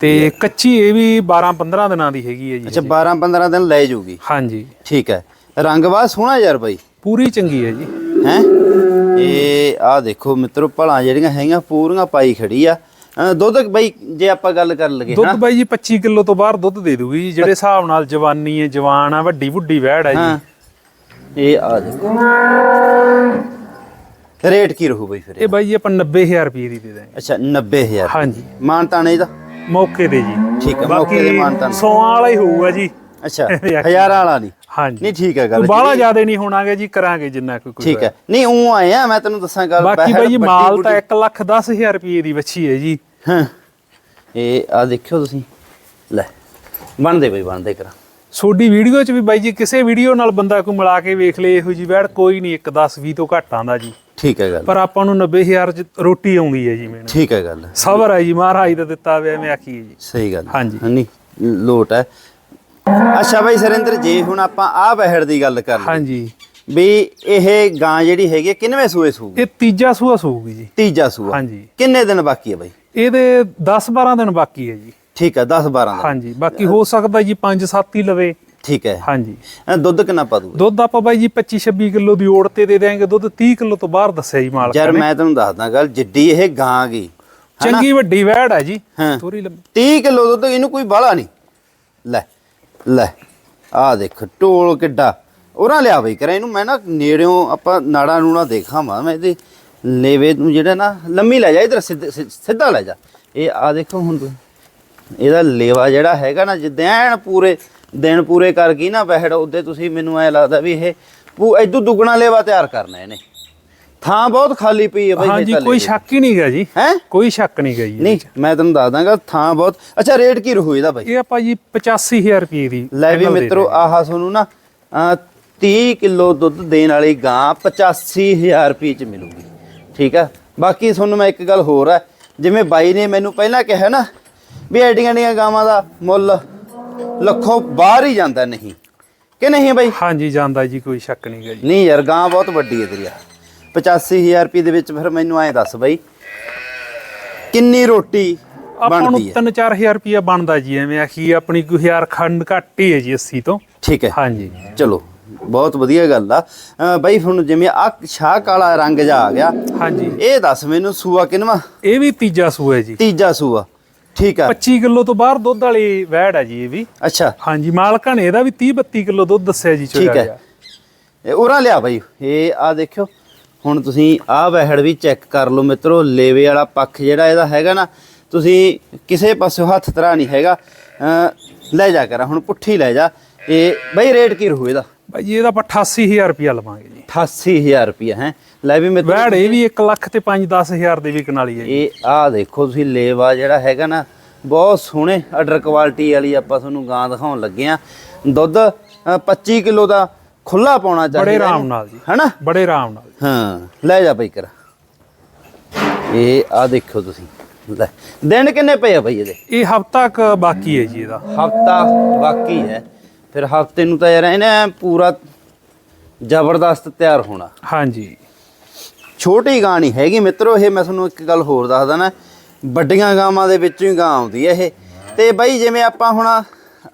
ਤੇ ਕੱਚੀ ਇਹ ਵੀ 12 15 ਦਿਨਾਂ ਦੀ ਹੈਗੀ ਹੈ ਜੀ ਅੱਛਾ 12 15 ਦਿਨ ਲੈ ਜੂਗੀ। ਹਾਂਜੀ। ਠੀਕ ਹੈ। ਰੰਗਵਾ ਸੋਹਣਾ ਯਾਰ ਬਾਈ। ਪੂਰੀ ਚੰਗੀ ਹੈ ਜੀ। ਹੈ? ਇਹ ਆ ਦੇਖੋ ਮਿੱਤਰੋ ਭਲਾਂ ਜਿਹੜੀਆਂ ਹੈਗੀਆਂ ਪੂਰੀਆਂ ਪਾਈ ਖੜੀ ਆ। ਦੁੱਧ ਬਈ ਜੇ ਆਪਾਂ ਗੱਲ ਕਰ ਲਗੇ ਦੁੱਧ ਬਾਈ ਜੀ 25 ਕਿਲੋ ਤੋਂ ਬਾਹਰ ਦੁੱਧ ਦੇ ਦੂਗੀ ਜੀ ਜਿਹੜੇ ਹਿਸਾਬ ਨਾਲ ਜਵਾਨੀ ਹੈ ਜਵਾਨ ਆ ਵੱਡੀ ਵੱਡੀ ਵਹਿੜ ਹਾਂ ਜੀ। ਇਹ ਆ ਦੇਖੋ। ਰੇਟ ਕੀ ਰਹੂ ਬਈ ਫਿਰ ਇਹ ਬਾਈ ਜੀ ਆਪਾਂ 90000 ਰੁਪਏ ਦੀ ਦੇ ਦਾਂਗੇ। ਅੱਛਾ 90000 ਹਾਂਜੀ। ਮਾਨਤਾਣੇ ਇਹਦਾ? ਮੌਕੇ ਤੇ ਜੀ। ਠੀਕ ਹੈ, ਮੌਕੇ ਤੇ ਮਾਨਤਾਨ। ਸੌਆਂ ਵਾਲਾ ਹੀ ਹੋਊਗਾ ਜੀ। ਅੱਛਾ ਹਜ਼ਾਰਾਂ ਵਾਲਾ ਨਹੀਂ? ਹਾਂਜੀ। ਨਹੀਂ ਠੀਕ ਹੈ ਗੱਲ ਬਾਹਲਾ ਜ਼ਿਆਦਾ ਨਹੀਂ ਹੋਣਾਗੇ ਜੀ ਕਰਾਂਗੇ ਜਿੰਨਾ ਕੋਈ ਠੀਕ ਹੈ। ਨਹੀਂ ਉਹ ਆਏ ਆ ਮੈਂ ਤੈਨੂੰ ਦੱਸਾਂ ਗੱਲ ਬਾਕੀ ਬਾਈ ਜੀ ਮਾਲ ਤਾਂ 1 ਲੱਖ 10000 ਰੁਪਏ ਦੀ ਵੱਛੀ ਹੈ ਜੀ। ਹਾਂ। ਇਹ ਆ ਦੇਖਿਓ ਤੁਸੀਂ। ਲੈ ਬਣਦੇ ਬਈ ਬਣਦੇ ਕਰਾਂ। ਸੋਡੀ ਵੀਡੀਓ 'ਚ ਵੀ ਬਾਈ ਜੀ ਕਿਸੇ ਵੀਡੀਓ ਨਾਲ ਬੰਦਾ ਕੋਈ ਮਿਲਾ ਕੇ ਵੇਖ ਲੇ ਇਹੋ ਜੀ ਵੈੜ ਕੋਈ ਨਹੀਂ 1 10 20 ਤੋਂ ਘੱਟ ਆਂਦਾ ਜੀ। ਠੀਕ ਹੈ ਗੱਲ। ਪਰ ਆਪਾਂ ਨੂੰ 90000 ਚ ਰੋਟੀ ਆਉਂਦੀ ਹੈ ਜੀ ਮੈਨੂੰ। ਠੀਕ ਹੈ ਗੱਲ। ਸਬਰ ਹੈ ਜੀ ਮਹਾਰਾਜ ਦਾ ਦਿੱਤਾ ਹੋਇਆ ਮੈਂ ਆਖੀਏ ਜੀ। ਸਹੀ ਗੱਲ ਹਾਂਜੀ। ਨਹੀਂ ਲੋਟ ਹੈ। ਅੱਛਾ ਬਾਈ ਸਰਿੰਦਰ ਜੇ ਹੁਣ ਆਪਾਂ ਆ ਬਹਿੜ ਦੀ ਗੱਲ ਕਰ ਲਈ ਹਾਂਜੀ। ਵੀ ਇਹ ਗਾਂ ਜਿਹੜੀ ਹੈਗੀ ਕਿੰਨਵੇਂ ਸੂਏ ਸੂਗੀ? ਇਹ ਤੀਜਾ ਸੂਆ ਸੂਗੀ ਜੀ। ਤੀਜਾ ਸੂਆ। ਹਾਂਜੀ। ਕਿੰਨੇ ਦਿਨ ਬਾਕੀ ਹੈ ਬਾਈ? ਇਹਦੇ 10 12 ਦਿਨ ਬਾਕੀ ਹੈ ਜੀ। ਠੀਕ ਹੈ 10 12 ਦਾ ਹਾਂਜੀ ਬਾਕੀ ਹੋ ਸਕਦਾ ਜੀ 5 7 ਹੀ ਲਵੇ। ਠੀਕ ਹੈ। ਹਾਂਜੀ। ਦੁੱਧ ਕਿੰਨਾ ਪਾ ਦੂਗਾ? ਦੁੱਧ ਆਪਾਂ ਬਾਈ ਜੀ 25 26 ਕਿਲੋ ਦੀ ਓੜ ਤੇ ਦੇ ਦੇਾਂਗੇ ਦੁੱਧ 30 ਕਿਲੋ ਤੋਂ ਬਾਹਰ ਦੱਸਿਆ ਜੀ ਮਾਲਕ ਯਾਰ ਮੈਂ ਤੁਹਾਨੂੰ ਦੱਸਦਾ ਗੱਲ ਜਿੱਡੀ ਇਹ ਗਾਂ ਗਈ ਚੰਗੀ ਵੱਡੀ ਵੈੜ ਹੈ ਜੀ। ਥੋੜੀ ਲੰਮੀ 30 ਕਿਲੋ ਦੁੱਧ ਇਹਨੂੰ ਕੋਈ ਬਾਹਲਾ ਨਹੀਂ। ਲੈ ਲੈ ਆਹ ਦੇਖ, ਢੋਲ ਕਿੱਡਾ। ਉਹਨਾਂ ਲਿਆ ਬਈ ਕਰਾਂ, ਇਹਨੂੰ ਮੈਂ ਨਾ ਨੇੜਿਓਂ ਆਪਾਂ ਨਾੜਾ ਨੂਣਾ ਦੇਖਾਵਾਂ, ਮੈਂ ਇਹਦੇ ਲੇਵੇ ਨੂੰ ਜਿਹੜਾ ਨਾ, ਲੰਮੀ ਲੈ ਜਾ, ਇਧਰ ਸਿੱਧਾ ਲੈ ਜਾ। ਇਹ ਆ ਦੇਖੋ ਹੁਣ ਤੁਸੀਂ ਇਹਦਾ ਲੇਵਾ ਜਿਹੜਾ ਹੈਗਾ ਨਾ ਜਿੱਦਾਂ ਪੂਰੇ ਦਿਨ ਪੂਰੇ ਕਰ ਗਈ ਨਾ ਬਹਿੜ, ਉਹਦੇ ਤੁਸੀਂ ਮੈਨੂੰ ਐ ਲੱਗਦਾ ਵੀ ਇਹ ਪੂ ਇਦੋਂ ਦੁੱਗਣਾ ਲੇਵਾ ਤਿਆਰ ਕਰਨਾ ਇਹਨੇ। ਥਾਂ ਬਹੁਤ ਖਾਲੀ ਪਈ ਹੈ ਬਈ ਹਾਂਜੀ ਕੋਈ ਸ਼ੱਕ ਹੀ ਨਹੀਂਗਾ ਜੀ। ਹੈ? ਕੋਈ ਸ਼ੱਕ ਨਹੀਂ ਗਈ ਨਹੀਂ ਮੈਂ ਤੁਹਾਨੂੰ ਦੱਸ ਦਾਂਗਾ ਥਾਂ ਬਹੁਤ ਅੱਛਾ ਰੇਟ ਕੀ ਰਹੂ ਇਹਦਾ ਬਾਈ? ਇਹ ਆਪਾਂ ਜੀ 85000 ਰੁਪਏ ਦੀ ਲੈ ਵੀ ਮਿੱਤਰੋ ਆਹ ਤੁਹਾਨੂੰ ਨਾ ਅਹ 30 ਕਿਲੋ ਦੁੱਧ ਦੇਣ ਵਾਲੀ ਗਾਂ 85000 ਰੁਪਏ ਚ ਮਿਲੂਗੀ। ਠੀਕ ਆ? ਬਾਕੀ ਤੁਹਾਨੂੰ ਮੈਂ ਇੱਕ ਗੱਲ ਹੋਰ ਹੈ ਜਿਵੇਂ ਬਾਈ ਨੇ ਮੈਨੂੰ ਪਹਿਲਾਂ ਕਿਹਾ ਨਾ ਵੀ ਐਡੀਆਂ ਡੀਆਂ ਗਾਵਾਂ ਦਾ ਮੁੱਲ ਲੱਖੋਂ ਬਾਹਰ ਹੀ ਜਾਂਦਾ ਨਹੀਂ। ਕਿ ਨਹੀਂ ਬਾਈ? ਹਾਂਜੀ ਜਾਂਦਾ ਜੀ ਕੋਈ ਸ਼ੱਕ ਨਹੀਂ ਗਾ ਜੀ। ਨਹੀਂ ਯਾਰ ਗਾਂ ਬਹੁਤ ਵੱਡੀ ਹੈ ਤੇਰੀ ਆ 85000 ਰੁਪਏ ਦੇ ਵਿੱਚ ਫਿਰ ਮੈਨੂੰ ਐਂ ਦੱਸ ਬਾਈ ਕਿੰਨੀ ਰੋਟੀ ਆਪਾਂ ਨੂੰ ਬਣਦੀ ਹੈ? 3-4000 ਰੁਪਏ ਬਣਦਾ ਜੀ ਐਵੇਂ ਆਖੀ ਆਪਣੀ ਕੋਈ ਹਜ਼ਾਰ ਖੰਡ ਘੱਟ ਹੀ ਹੈ ਜੀ 80 ਤੋਂ। ਠੀਕ ਹੈ। ਹਾਂਜੀ। ਚਲੋ ਬਹੁਤ ਵਧੀਆ ਗੱਲ ਆ। ਅਹ ਬਾਈ ਹੁਣ ਜਿਵੇਂ ਆ ਸ਼ਾਹ ਕਾਲਾ ਰੰਗ ਜਾ ਆ ਗਿਆ ਹਾਂਜੀ। ਇਹ ਦੱਸ ਮੈਨੂੰ ਸੂਆ ਕਿਨਵਾ? ਇਹ ਵੀ ਤੀਜਾ ਸੂਆ ਹੈ ਜੀ। ਤੀਜਾ ਸੂਆ ਠੀਕ ਆ। 25 ਕਿਲੋ ਤੋਂ ਬਾਹਰ ਦੁੱਧ ਵਾਲੀ ਵੈੜ ਹੈ ਜੀ ਇਹ ਵੀ। ਅੱਛਾ। ਹਾਂਜੀ ਮਾਲਕਾਂ ਨੇ ਇਹਦਾ ਵੀ 30 32 ਕਿਲੋ ਦੁੱਧ ਦੱਸਿਆ ਜੀ ਚੋਇਆ ਠੀਕ ਹੈ। ਗਿਆ। ਇਹ ਉਰਾ ਲਿਆ ਬਾਈ ਇਹ ਆ ਦੇਖਿਓ। ਹੁਣ ਤੁਸੀਂ ਆਹ ਵਹਿੜ ਵੀ ਚੈੱਕ ਕਰ ਲਓ ਮਿੱਤਰੋ ਲੇਵੇ ਵਾਲਾ ਪੱਖ ਜਿਹੜਾ ਇਹਦਾ ਹੈਗਾ ਨਾ ਤੁਸੀਂ ਕਿਸੇ ਪਾਸੇ ਹੱਥ ਤਰਾ ਨਹੀਂ ਹੈਗਾ। ਲੈ ਜਾ ਕਰ ਹੁਣ ਪੁੱਠੀ ਲੈ ਜਾ। ਇਹ ਬਾਈ ਰੇਟ ਕੀ ਰਹੂ ਇਹਦਾ? ਬਾਈ ਇਹਦਾ ਆਪਾਂ 88000 ਰੁਪਏ ਲਵਾਂਗੇ ਜੀ। 88000 ਰੁਪਏ ਹੈ। ਲੈ ਵੀ ਮਿੱਤਰੋ ਵੈੜ ਇਹ ਵੀ 1 ਲੱਖ ਤੇ 5-10000 ਦੇ ਵਿਕਣ ਵਾਲੀ ਹੈ ਜੀ। ਇਹ ਆਹ ਦੇਖੋ ਤੁਸੀਂ ਲੇਵਾ ਜਿਹੜਾ ਹੈਗਾ ਨਾ ਬਹੁਤ ਸੋਹਣੇ ਆਰਡਰ ਕੁਆਲਿਟੀ ਵਾਲੀ ਆਪਾਂ ਤੁਹਾਨੂੰ ਗਾਂ ਦਿਖਾਉਣ ਲੱਗੇ ਆ ਦੁੱਧ ਅ, 25 ਕਿਲੋ ਦਾ ਖੁੱਲਾ ਪਾਉਣਾ ਚਾਹੀਦਾ ਬੜੇ ਆਰਾਮ। ਨਾਲ ਜੀ। ਹਨਾ? ਬੜੇ ਆਰਾਮ ਨਾਲ। ਹਾਂ ਲੈ ਜਾ ਬਈ ਕਰ। ਇਹ ਆ ਦੇਖੋ ਤੁਸੀਂ ਲੈ ਦਿਨ ਕਿੰਨੇ ਪਏ ਆ ਬਈ ਇਹਦੇ? ਇਹ ਹਫਤਾ ਕ ਬਾਕੀ ਹੈ ਜੀ ਇਹਦਾ। ਹਫਤਾ ਬਾਕੀ ਹੈ ਫਿਰ ਹਫ਼ਤੇ ਨੂੰ ਤਾਂ ਯਾਰ ਇਹਨੇ ਪੂਰਾ ਜ਼ਬਰਦਸਤ ਤਿਆਰ ਹੋਣਾ। ਹਾਂਜੀ। ਛੋਟੀ ਗਾਂ ਨਹੀਂ ਹੈਗੀ ਮਿੱਤਰੋ ਇਹ ਮੈਂ ਤੁਹਾਨੂੰ ਇੱਕ ਗੱਲ ਹੋਰ ਦੱਸਦਾ ਨਾ ਵੱਡੀਆਂ ਗਾਵਾਂ ਦੇ ਵਿੱਚੋਂ ਹੀ ਗਾਂ ਆਉਂਦੀ ਹੈ ਇਹ। ਤੇ ਬਾਈ ਜਿਵੇਂ ਆਪਾਂ ਹੁਣ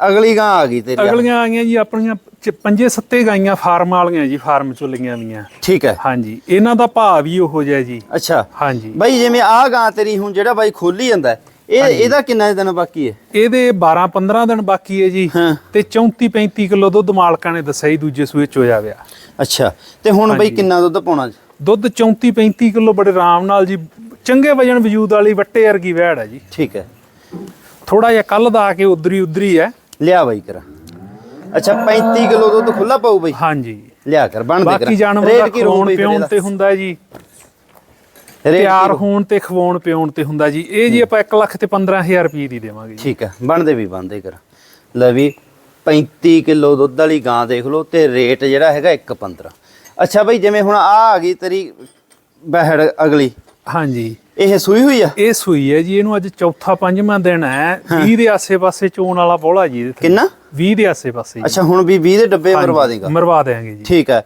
ਅਗਲੀ ਗਾਂ ਆ ਗਈ ਤੇਰੀ ਆ। ਅਗਲੀਆਂ ਆਈਆਂ ਜੀ ਆਪਣੀਆਂ ਚ- ਪੰਜੇ ਸੱਤੇ ਗਾਈਆਂ ਫਾਰਮ ਵਾਲੀਆਂ ਜੀ ਫਾਰਮ ਚੋਂ ਲਈਆਂ ਵੀਆਂ ਠੀਕ ਹੈ। ਹਾਂਜੀ ਇਹਨਾਂ ਦਾ ਭਾਅ ਵੀ ਉਹੋ ਜਿਹਾ ਜੀ। ਅੱਛਾ। ਹਾਂਜੀ। ਬਾਈ ਜਿਵੇਂ ਆ ਗਾਂ ਤੇਰੀ ਹੁਣ ਜਿਹੜਾ ਬਾਈ ਖੋਲੀ ਜਾਂਦਾ ਹੈ, ਇਹ ਇਹਦਾ ਕਿੰਨਾ ਦਿਨ ਬਾਕੀ ਹੈ? ਇਹਦੇ 12 15 ਦਿਨ ਬਾਕੀ ਹੈ ਜੀ। ਹਾਂ। ਤੇ 34 35 ਕਿਲੋ ਦੁੱਧ ਮਾਲਕਾਂ ਨੇ ਦੱਸਿਆ ਜੀ ਦੂਜੇ ਸੂਏ ਚ ਹੋਇਆ ਵਿਆ ਅੱਛਾ। ਤੇ ਹੁਣ ਬਾਈ ਕਿੰਨਾ ਦੁੱਧ ਪਾਉਣਾ ਦੁੱਧ 34 35 ਕਿਲੋ ਬੜੇ ਆਰਾਮ ਨਾਲ ਜੀ ਚੰਗੇ ਵਜਨ ਵਜੂਦ ਵਾਲੀ ਵੱਟੇ ਵਰਗੀ ਵਹਿੜ ਹੈ ਜੀ। ਠੀਕ ਹੈ। ਥੋੜਾ ਜਿਹਾ ਕੱਲ ਦਾ ਆ ਕੇ ਉਧਰੀ ਉਧਰੀ ਹੈ। ਲਿਆ ਬਾਈ ਕਰ। ਅੱਛਾ 35 ਕਿਲੋ ਦੁੱਧ ਖੁੱਲਾ ਪਾਉ ਬਾਈ? ਹਾਂਜੀ। ਲਿਆ ਕਰ ਬਣ ਦੇ ਕਰ। ਬਾਕੀ ਜਾਨਵਰ ਦਾ ਖਵਾਉਣ ਪਿਉਣ ਤੇ ਹੁੰਦਾ ਜੀ। ਤਿਆਰ ਹੋਣ ਤੇ ਖਵਾਉਣ ਪਿਉਣ ਤੇ ਹੁੰਦਾ ਜੀ। ਇਹ ਜੀ ਆਪਾਂ 1 ਲੱਖ ਤੇ 15000 ਰੁਪਏ ਦੀ ਦੇਵਾਂਗੇ ਜੀ। ਠੀਕ ਹੈ ਬਣਦੇ ਵੀ ਬਣਦੇ ਕਰ। ਲੈ ਵੀ 35 ਕਿਲੋ ਦੁੱਧ ਵਾਲੀ ਗਾਂ ਦੇਖ ਲਓ ਤੇ ਰੇਟ ਜਿਹੜਾ ਹੈਗਾ 1.15 ਅੱਛਾ ਬਈ ਜਿਵੇਂ ਹੁਣ ਆ ਆ ਗਈ ਤੇਰੀ ਬਹਿੜ ਅਗਲੀ। ਹਾਂਜੀ। ਇਹ ਸੂਈ ਹੋਈ ਆ? ਇਹ ਸੂਈ ਹੈ ਜੀ ਇਹਨੂੰ ਅੱਜ ਚੌਥਾ ਪੰਜਵਾਂ ਦਿਨ ਹੈ। 20 ਦੇ ਆਸੇ-ਪਾਸੇ ਚੋਣ ਵਾਲਾ ਬੋਲਾ ਜੀ ਕਿੰਨਾ? 20 ਦੇ ਆਸੇ-ਪਾਸੇ। ਅੱਛਾ ਹੁਣ ਵੀ 20 ਦੇ ਡੱਬੇ ਮਰਵਾ ਦੇਗਾ। ਮਰਵਾ ਦੇਾਂਗੇ ਜੀ। ਠੀਕ ਹੈ।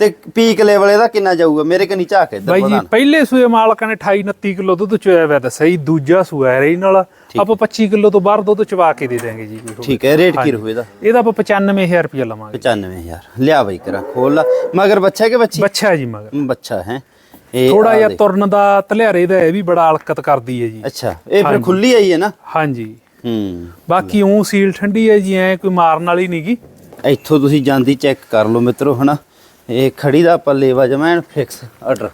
ਤੇ ਪੀਕ ਲੈਵਲ ਇਹਦਾ ਕਿੰਨਾ ਜਾਊਗਾ? ਮੇਰੇ ਕਨੀ ਝਾਕ ਇੱਧਰ ਬਾਈ ਜੀ ਪਹਿਲੇ ਸੂਏ ਮਾਲਕਾਂ ਨੇ 28 29 ਕਿਲੋ ਦੁੱਧ ਚੋਇਆ ਹੋਇਆ ਦੱਸਿਆ ਜੀ ਦੂਜਾ ਸੂਆ ਹੈ ਰਹੀ ਨਾਲ। ਆਪਾਂ 25 ਕਿਲੋ ਤੋਂ ਬਾਹਰ ਦੁੱਧ ਚਵਾ ਕੇ ਦੇ ਦੇਾਂਗੇ ਜੀ। ਠੀਕ ਹੈ ਰੇਟ ਕੀ ਰਹੂ ਇਹਦਾ? ਇਹਦਾ ਆਪਾਂ 95000 ਰੁਪਏ ਲਵਾਂਗੇ। 95000 ਲਿਆ ਬਈ ਕਰਾ ਖੋਲ ਲਾ। ਮਗਰ ਬੱਚਾ ਕਿ ਬੱਚੀ? ਬੱਚਾ ਜੀ ਮਗਰ। ਬੱਚਾ ਹੈ। ਥੋੜਾ ਜਿਹਾ। ਤੁਰਨ ਦਾ ਧਲਿਆਰੇ ਦਾ ਇਹ ਵੀ ਬੜਾ ਅਲਕਤ ਕਰਦੀ ਹੈ ਜੀ। ਅੱਛਾ ਇਹ ਫਿਰ। ਖੁੱਲੀ ਆਈ ਹੈ ਨਾ? ਹਾਂਜੀ। ਹੂੰ। ਬਾਕੀ ਉਹ ਸੀਲ ਠੰਡੀ ਹੈ ਜੀ ਐ ਕੋਈ ਮਾਰਨ ਵਾਲੀ ਨਹੀਂਗੀ ਇੱਥੋਂ ਤੁਸੀਂ ਜਾਂਦੀ ਚੈੱਕ ਕਰ ਲਓ ਮਿੱਤਰੋ ਹਨਾ? ਇਹ ਖੜੀ ਦਾ ਆਪਾਂ ਲੇਵਾ ਜਮੈਨ ਫਿਕਸ ਆਰਡਰ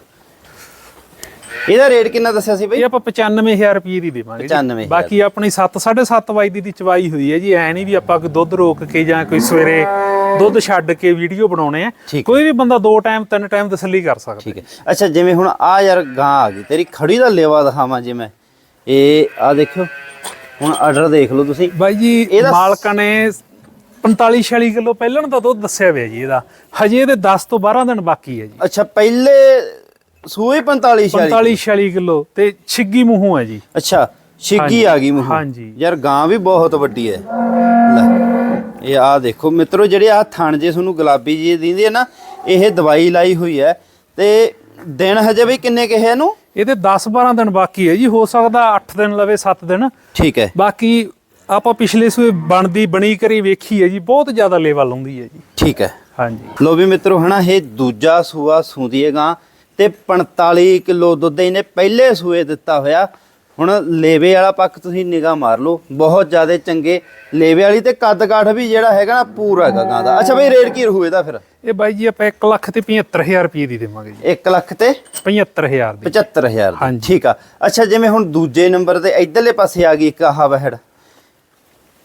ਇਹਦਾ ਰੇਟ ਕਿੰਨਾ ਦੱਸਿਆ ਸੀ ਬਈ? ਇਹ ਆਪਾਂ 95000 ਰੁਪਏ ਦੀ ਦੇਵਾਂਗੇ ਜੀ। 95,000 ਬਾਕੀ ਆਪਣੀ 7 7.5 ਵਜੇ ਦੀ ਚਵਾਈ ਹੋਈ ਹੈ ਜੀ ਐ ਨਹੀਂ ਵੀ ਆਪਾਂ ਕੋਈ ਦੁੱਧ ਰੋਕ ਕੇ ਜਾਂ ਕੋਈ ਸਵੇਰੇ ਦੁੱਧ ਛੱਡ ਕੇ ਵੀਡੀਓ ਬਣਾਉਣੇ ਆ। ਕੋਈ ਵੀ ਬੰਦਾ ਦੋ ਟਾਈਮ ਤਿੰਨ ਟਾਈਮ ਤਸੱਲੀ ਕਰ ਸਕਦਾ। ਠੀਕ ਹੈ। ਅੱਛਾ ਜਿਵੇਂ ਹੁਣ ਆ ਯਾਰ ਗਾਂ ਆ ਗਈ ਤੇਰੀ ਖੜੀ ਦਾ ਲੇਵਾ ਦਿਖਾਵਾਂ ਜਿਵੇਂ। ਇਹ ਆ ਦੇਖਿਓ ਹੁਣ ਆਰਡਰ ਦੇਖ ਲਓ ਤੁਸੀਂ। ਬਾਈ ਜੀ ਮਾਲਕਾਂ ਨੇ 45 46 ਕਿਲੋ ਪਹਿਲਾਂ ਦਾ ਦੁੱਧ ਦੱਸਿਆ ਹੋਇਆ ਜੀ ਇਹਦਾ। ਹਜੇ ਇਹਦੇ 10 ਤੋਂ 12 ਦਿਨ ਬਾਕੀ ਹੈ ਜੀ। ਅੱਛਾ ਪਹਿਲੇ ਸੂਏ 45 46 45 46 ਕਿਲੋ ਤੇ ਛਿੱਗੀ ਮੂੰਹੋਂ ਹੈ ਜੀ। ਅੱਛਾ ਛਿੱਗੀ ਆ ਗਈ ਮੂੰਹ। ਹਾਂਜੀ। ਯਾਰ ਗਾਂ ਵੀ ਬਹੁਤ ਵੱਡੀ ਹੈ। ਇਹ ਆ ਦੇਖੋ ਮਿੱਤਰੋ ਜਿਹੜੇ ਆ ਥਣ ਜੇ ਤੁਹਾਨੂੰ ਗੁਲਾਬੀ ਜੀ ਦਿੰਦੀ ਹੈ ਨਾ ਇਹ ਦਵਾਈ ਲਾਈ ਹੋਈ ਹੈ। ਤੇ ਦਿਨ ਹਜੇ ਵੀ ਕਿੰਨੇ ਕਹੇ ਇਹਨੂੰ? ਇਹਦੇ 10-12 ਦਿਨ ਬਾਕੀ ਹੈ ਜੀ ਹੋ ਸਕਦਾ 8 ਦਿਨ ਲਵੇ 7 ਦਿਨ। ਠੀਕ ਹੈ। ਬਾਕੀ ਆਪਾਂ ਪਿਛਲੇ ਸੂਏ ਬਣਦੀ ਬਣੀ ਕਰੀ ਵੇਖੀ ਹੈ ਜੀ ਬਹੁਤ ਜ਼ਿਆਦਾ ਲੈਵਲ ਆਉਂਦੀ ਹੈ ਜੀ। ਠੀਕ ਹੈ। ਹਾਂਜੀ। ਲੋ ਵੀ ਮਿੱਤਰੋ ਹਨਾ ਇਹ ਦੂਜਾ ਸੂਆ ਸੂੰਦੀ ਹੈਗਾ ਤੇ 45 ਕਿਲੋ ਦੁੱਧ ਇਹਨੇ ਪਹਿਲੇ ਸੂਏ ਦਿੱਤਾ ਹੋਇਆ। ਹੁਣ ਲੇਵੇ ਵਾਲਾ ਪੱਕ ਤੁਸੀਂ ਨਿਗਾਹ ਮਾਰ ਲਓ ਬਹੁਤ ਜ਼ਿਆਦਾ ਚੰਗੇ। ਲੇਵੇ ਵਾਲੀ ਤੇ ਕੱਦ ਕਾਠ ਵੀ ਜਿਹੜਾ ਹੈਗਾ ਨਾ ਪੂਰਾ ਹੈਗਾ ਗਾਂ ਦਾ। ਅੱਛਾ ਬਈ ਰੇਟ ਕੀ ਰਹੂ ਇਹਦਾ ਫਿਰ? ਇਹ ਬਾਈ ਜੀ ਆਪਾਂ 1 ਲੱਖ ਤੇ 75000 ਰੁਪਏ ਦੀ ਦੇਵਾਂਗੇ ਜੀ। 1 ਲੱਖ ਤੇ 75000 ਦੀ। 75000 ਦੀ। ਹਾਂਜੀ। ਠੀਕ ਆ। ਅੱਛਾ ਜਿਵੇਂ ਹੁਣ ਦੂਜੇ ਨੰਬਰ ਤੇ ਇਧਰਲੇ ਪਾਸੇ ਆ ਗਈ ਇੱਕ ਆਹ ਵਹਿੜ।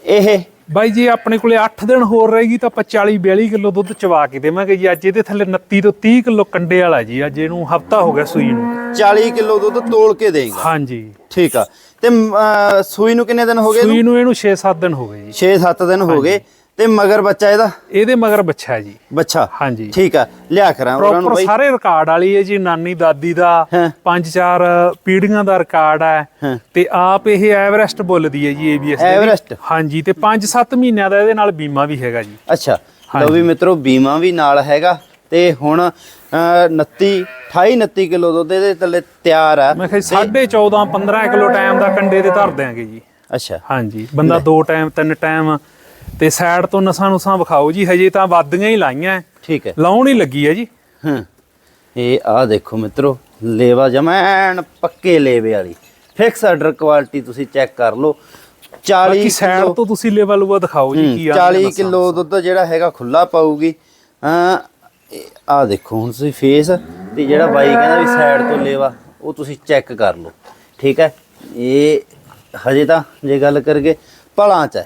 ਇਹ ਬਾਈ ਜੀ ਆਪਣੇ ਕੋਲੇ 8 ਦਿਨ ਹੋਰ ਰਹੇਗੀ ਤਾਂ ਆਪਾਂ 40 42 ਕਿਲੋ ਦੁੱਧ ਚਵਾ ਕੇ ਦੇਵਾਂਗੇ ਜੀ। ਅੱਜ ਇਹਦੇ ਥੱਲੇ 29 ਤੋਂ 30 ਕਿਲੋ ਕੰਡੇ ਵਾਲਾ ਜੀ। ਅੱਜ ਇਹਨੂੰ ਹਫਤਾ ਹੋ ਗਿਆ ਸੂਈ ਨੂੰ। 40 ਕਿਲੋ ਦੁੱਧ ਤੋਲ ਕੇ ਦੇਗਾ। ਹਾਂਜੀ। ਠੀਕ ਆ। ਤੇ ਸੂਈ ਨੂੰ ਕਿੰਨੇ ਦਿਨ ਹੋ ਗਏ ਸੂਈ ਨੂੰ ਇਹਨੂੰ 6-7 ਦਿਨ ਹੋ ਗਏ ਜੀ। 6-7 ਦਿਨ ਹੋ ਗਏ। ਤੇ ਮਗਰ ਬੱਚਾ ਇਹਦਾ? ਇਹਦੇ ਮਗਰ ਬੱਚਾ ਹੈ ਜੀ। ਬੱਚਾ? ਹਾਂਜੀ। ਠੀਕ ਆ ਲਿਆ ਕਰਾਂ ਉਹਨਾਂ ਨੂੰ ਬਈ। ਸਾਰੇ ਰਿਕਾਰਡ ਵਾਲੀ ਹੈ ਜੀ ਨਾਨੀ ਦਾਦੀ ਦਾ। ਪੰਜ ਚਾਰ ਪੀੜ੍ਹੀਆਂ ਦਾ ਰਿਕਾਰਡ ਹੈ। ਤੇ ਆਪ ਇਹ ਐਵਰੈਸਟ ਬੁੱਲਦੀ ਹੈ ਜੀ ਏਬੀਐਸ ਐਵਰੈਸਟ? ਹਾਂਜੀ ਤੇ 5-7 ਮਹੀਨਿਆਂ ਦਾ ਇਹਦੇ ਨਾਲ ਬੀਮਾ ਵੀ ਹੈਗਾ ਜੀ। ਅੱਛਾ ਲਓ ਵੀ ਮਿੱਤਰੋ ਬੀਮਾ ਵੀ ਨਾਲ ਹੈਗਾ। ਤੇ ਹੁਣ ਅ, 29 28 29 ਕਿਲੋ ਦੁੱਧ ਇਹਦੇ ਥੱਲੇ ਤਿਆਰ ਆ। ਮੈਂ ਕਿਹਾ 14.5 15 ਕਿਲੋ ਟਾਈਮ ਦਾ ਕੰਡੇ ਤੇ ਧਰ ਦਿਆਂਗੇ ਜੀ। ਅੱਛਾ। ਹਾਂਜੀ ਬੰਦਾ ਦੋ ਟਾਈਮ ਤਿੰਨ ਟਾਈਮ ਤੇ ਸਾਈਡ ਤੋਂ ਨਸਾਂ ਨੁਸਾਂ ਵਿਖਾਓ ਜੀ ਹਜੇ ਤਾਂ ਵਾਦੀਆਂ ਹੀ ਲਾਈਆਂ ਠੀਕ ਹੈ ਲਾਉਣ ਹੀ ਲੱਗੀ ਹੈ ਜੀ। ਹਾਂ। ਇਹ ਆ ਦੇਖੋ ਮਿੱਤਰੋ ਲੇਵਾ ਜਮੈਨ ਪੱਕੇ ਲੇਵੇ ਵਾਲੀ। ਫਿਕਸ ਆਰਡਰ ਕੁਆਲਿਟੀ ਤੁਸੀਂ ਚੈੱਕ ਕਰ ਲਓ। 40 ਬਾਕੀ ਸਾਈਡ ਤੋਂ ਤੁਸੀਂ ਲੈਵਲ ਉਹ ਦਿਖਾਓ ਜੀ ਕੀ ਆ 40 ਕਿਲੋ ਦੁੱਧ ਜਿਹੜਾ ਹੈਗਾ ਖੁੱਲਾ ਪਾਊਗੀ। ਆ ਆ ਦੇਖੋ ਹੁਣ ਤੁਸੀਂ ਫੇਸ ਤੇ ਜਿਹੜਾ ਬਾਈ ਕਹਿੰਦਾ ਵੀ ਸਾਈਡ ਤੋਂ ਲੇਵਾ ਉਹ ਤੁਸੀਂ ਚੈੱਕ ਕਰ ਲਓ। ਠੀਕ ਹੈ ਇਹ ਹਜੇ ਤਾਂ ਜੇ ਗੱਲ ਕਰਗੇ ਭਲਾਂ ਚ ਹੈ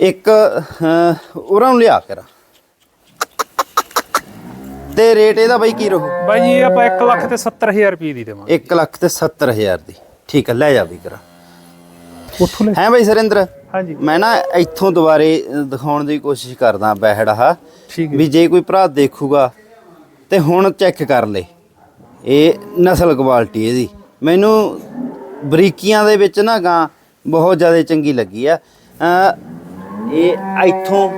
ਇੱਕ ਉਹਨਾਂ ਨੂੰ ਲਿਆ ਕਰ। ਤੇ ਰੇਟ ਇਹਦਾ ਬਾਈ ਕੀ ਰਹੂ? ਬਾਈ ਜੀ ਆਪਾਂ 1 ਲੱਖ ਤੇ 70000 ਰੁਪਏ ਦੀ ਦੇਵਾਂਗੇ। 1 ਲੱਖ ਤੇ 70000 ਦੀ। ਠੀਕ ਹੈ ਲੈ ਜਾ ਵੀ ਕਰਾ। ਉੱਥੋਂ ਲੈ ਹੈ ਬਾਈ ਸਰਿੰਦਰ? ਹਾਂਜੀ। ਮੈਂ ਨਾ ਇੱਥੋਂ ਦੁਬਾਰੇ ਦਿਖਾਉਣ ਦੀ ਕੋਸ਼ਿਸ਼ ਕਰਦਾ ਬਹਿੜ ਵੀ ਜੇ ਕੋਈ ਭਰਾ ਦੇਖੂਗਾ ਤੇ ਹੁਣ ਚੈੱਕ ਕਰ ਲੇ। ਇਹ ਨਸਲ ਕੁਆਲਿਟੀ ਇਹਦੀ। ਮੈਨੂੰ ਬਰੀਕੀਆਂ ਦੇ ਵਿੱਚ ਨਾ ਗਾਂ ਬਹੁਤ ਜ਼ਿਆਦਾ ਚੰਗੀ ਲੱਗੀ ਆ। ਇਹ ਇੱਥੋਂ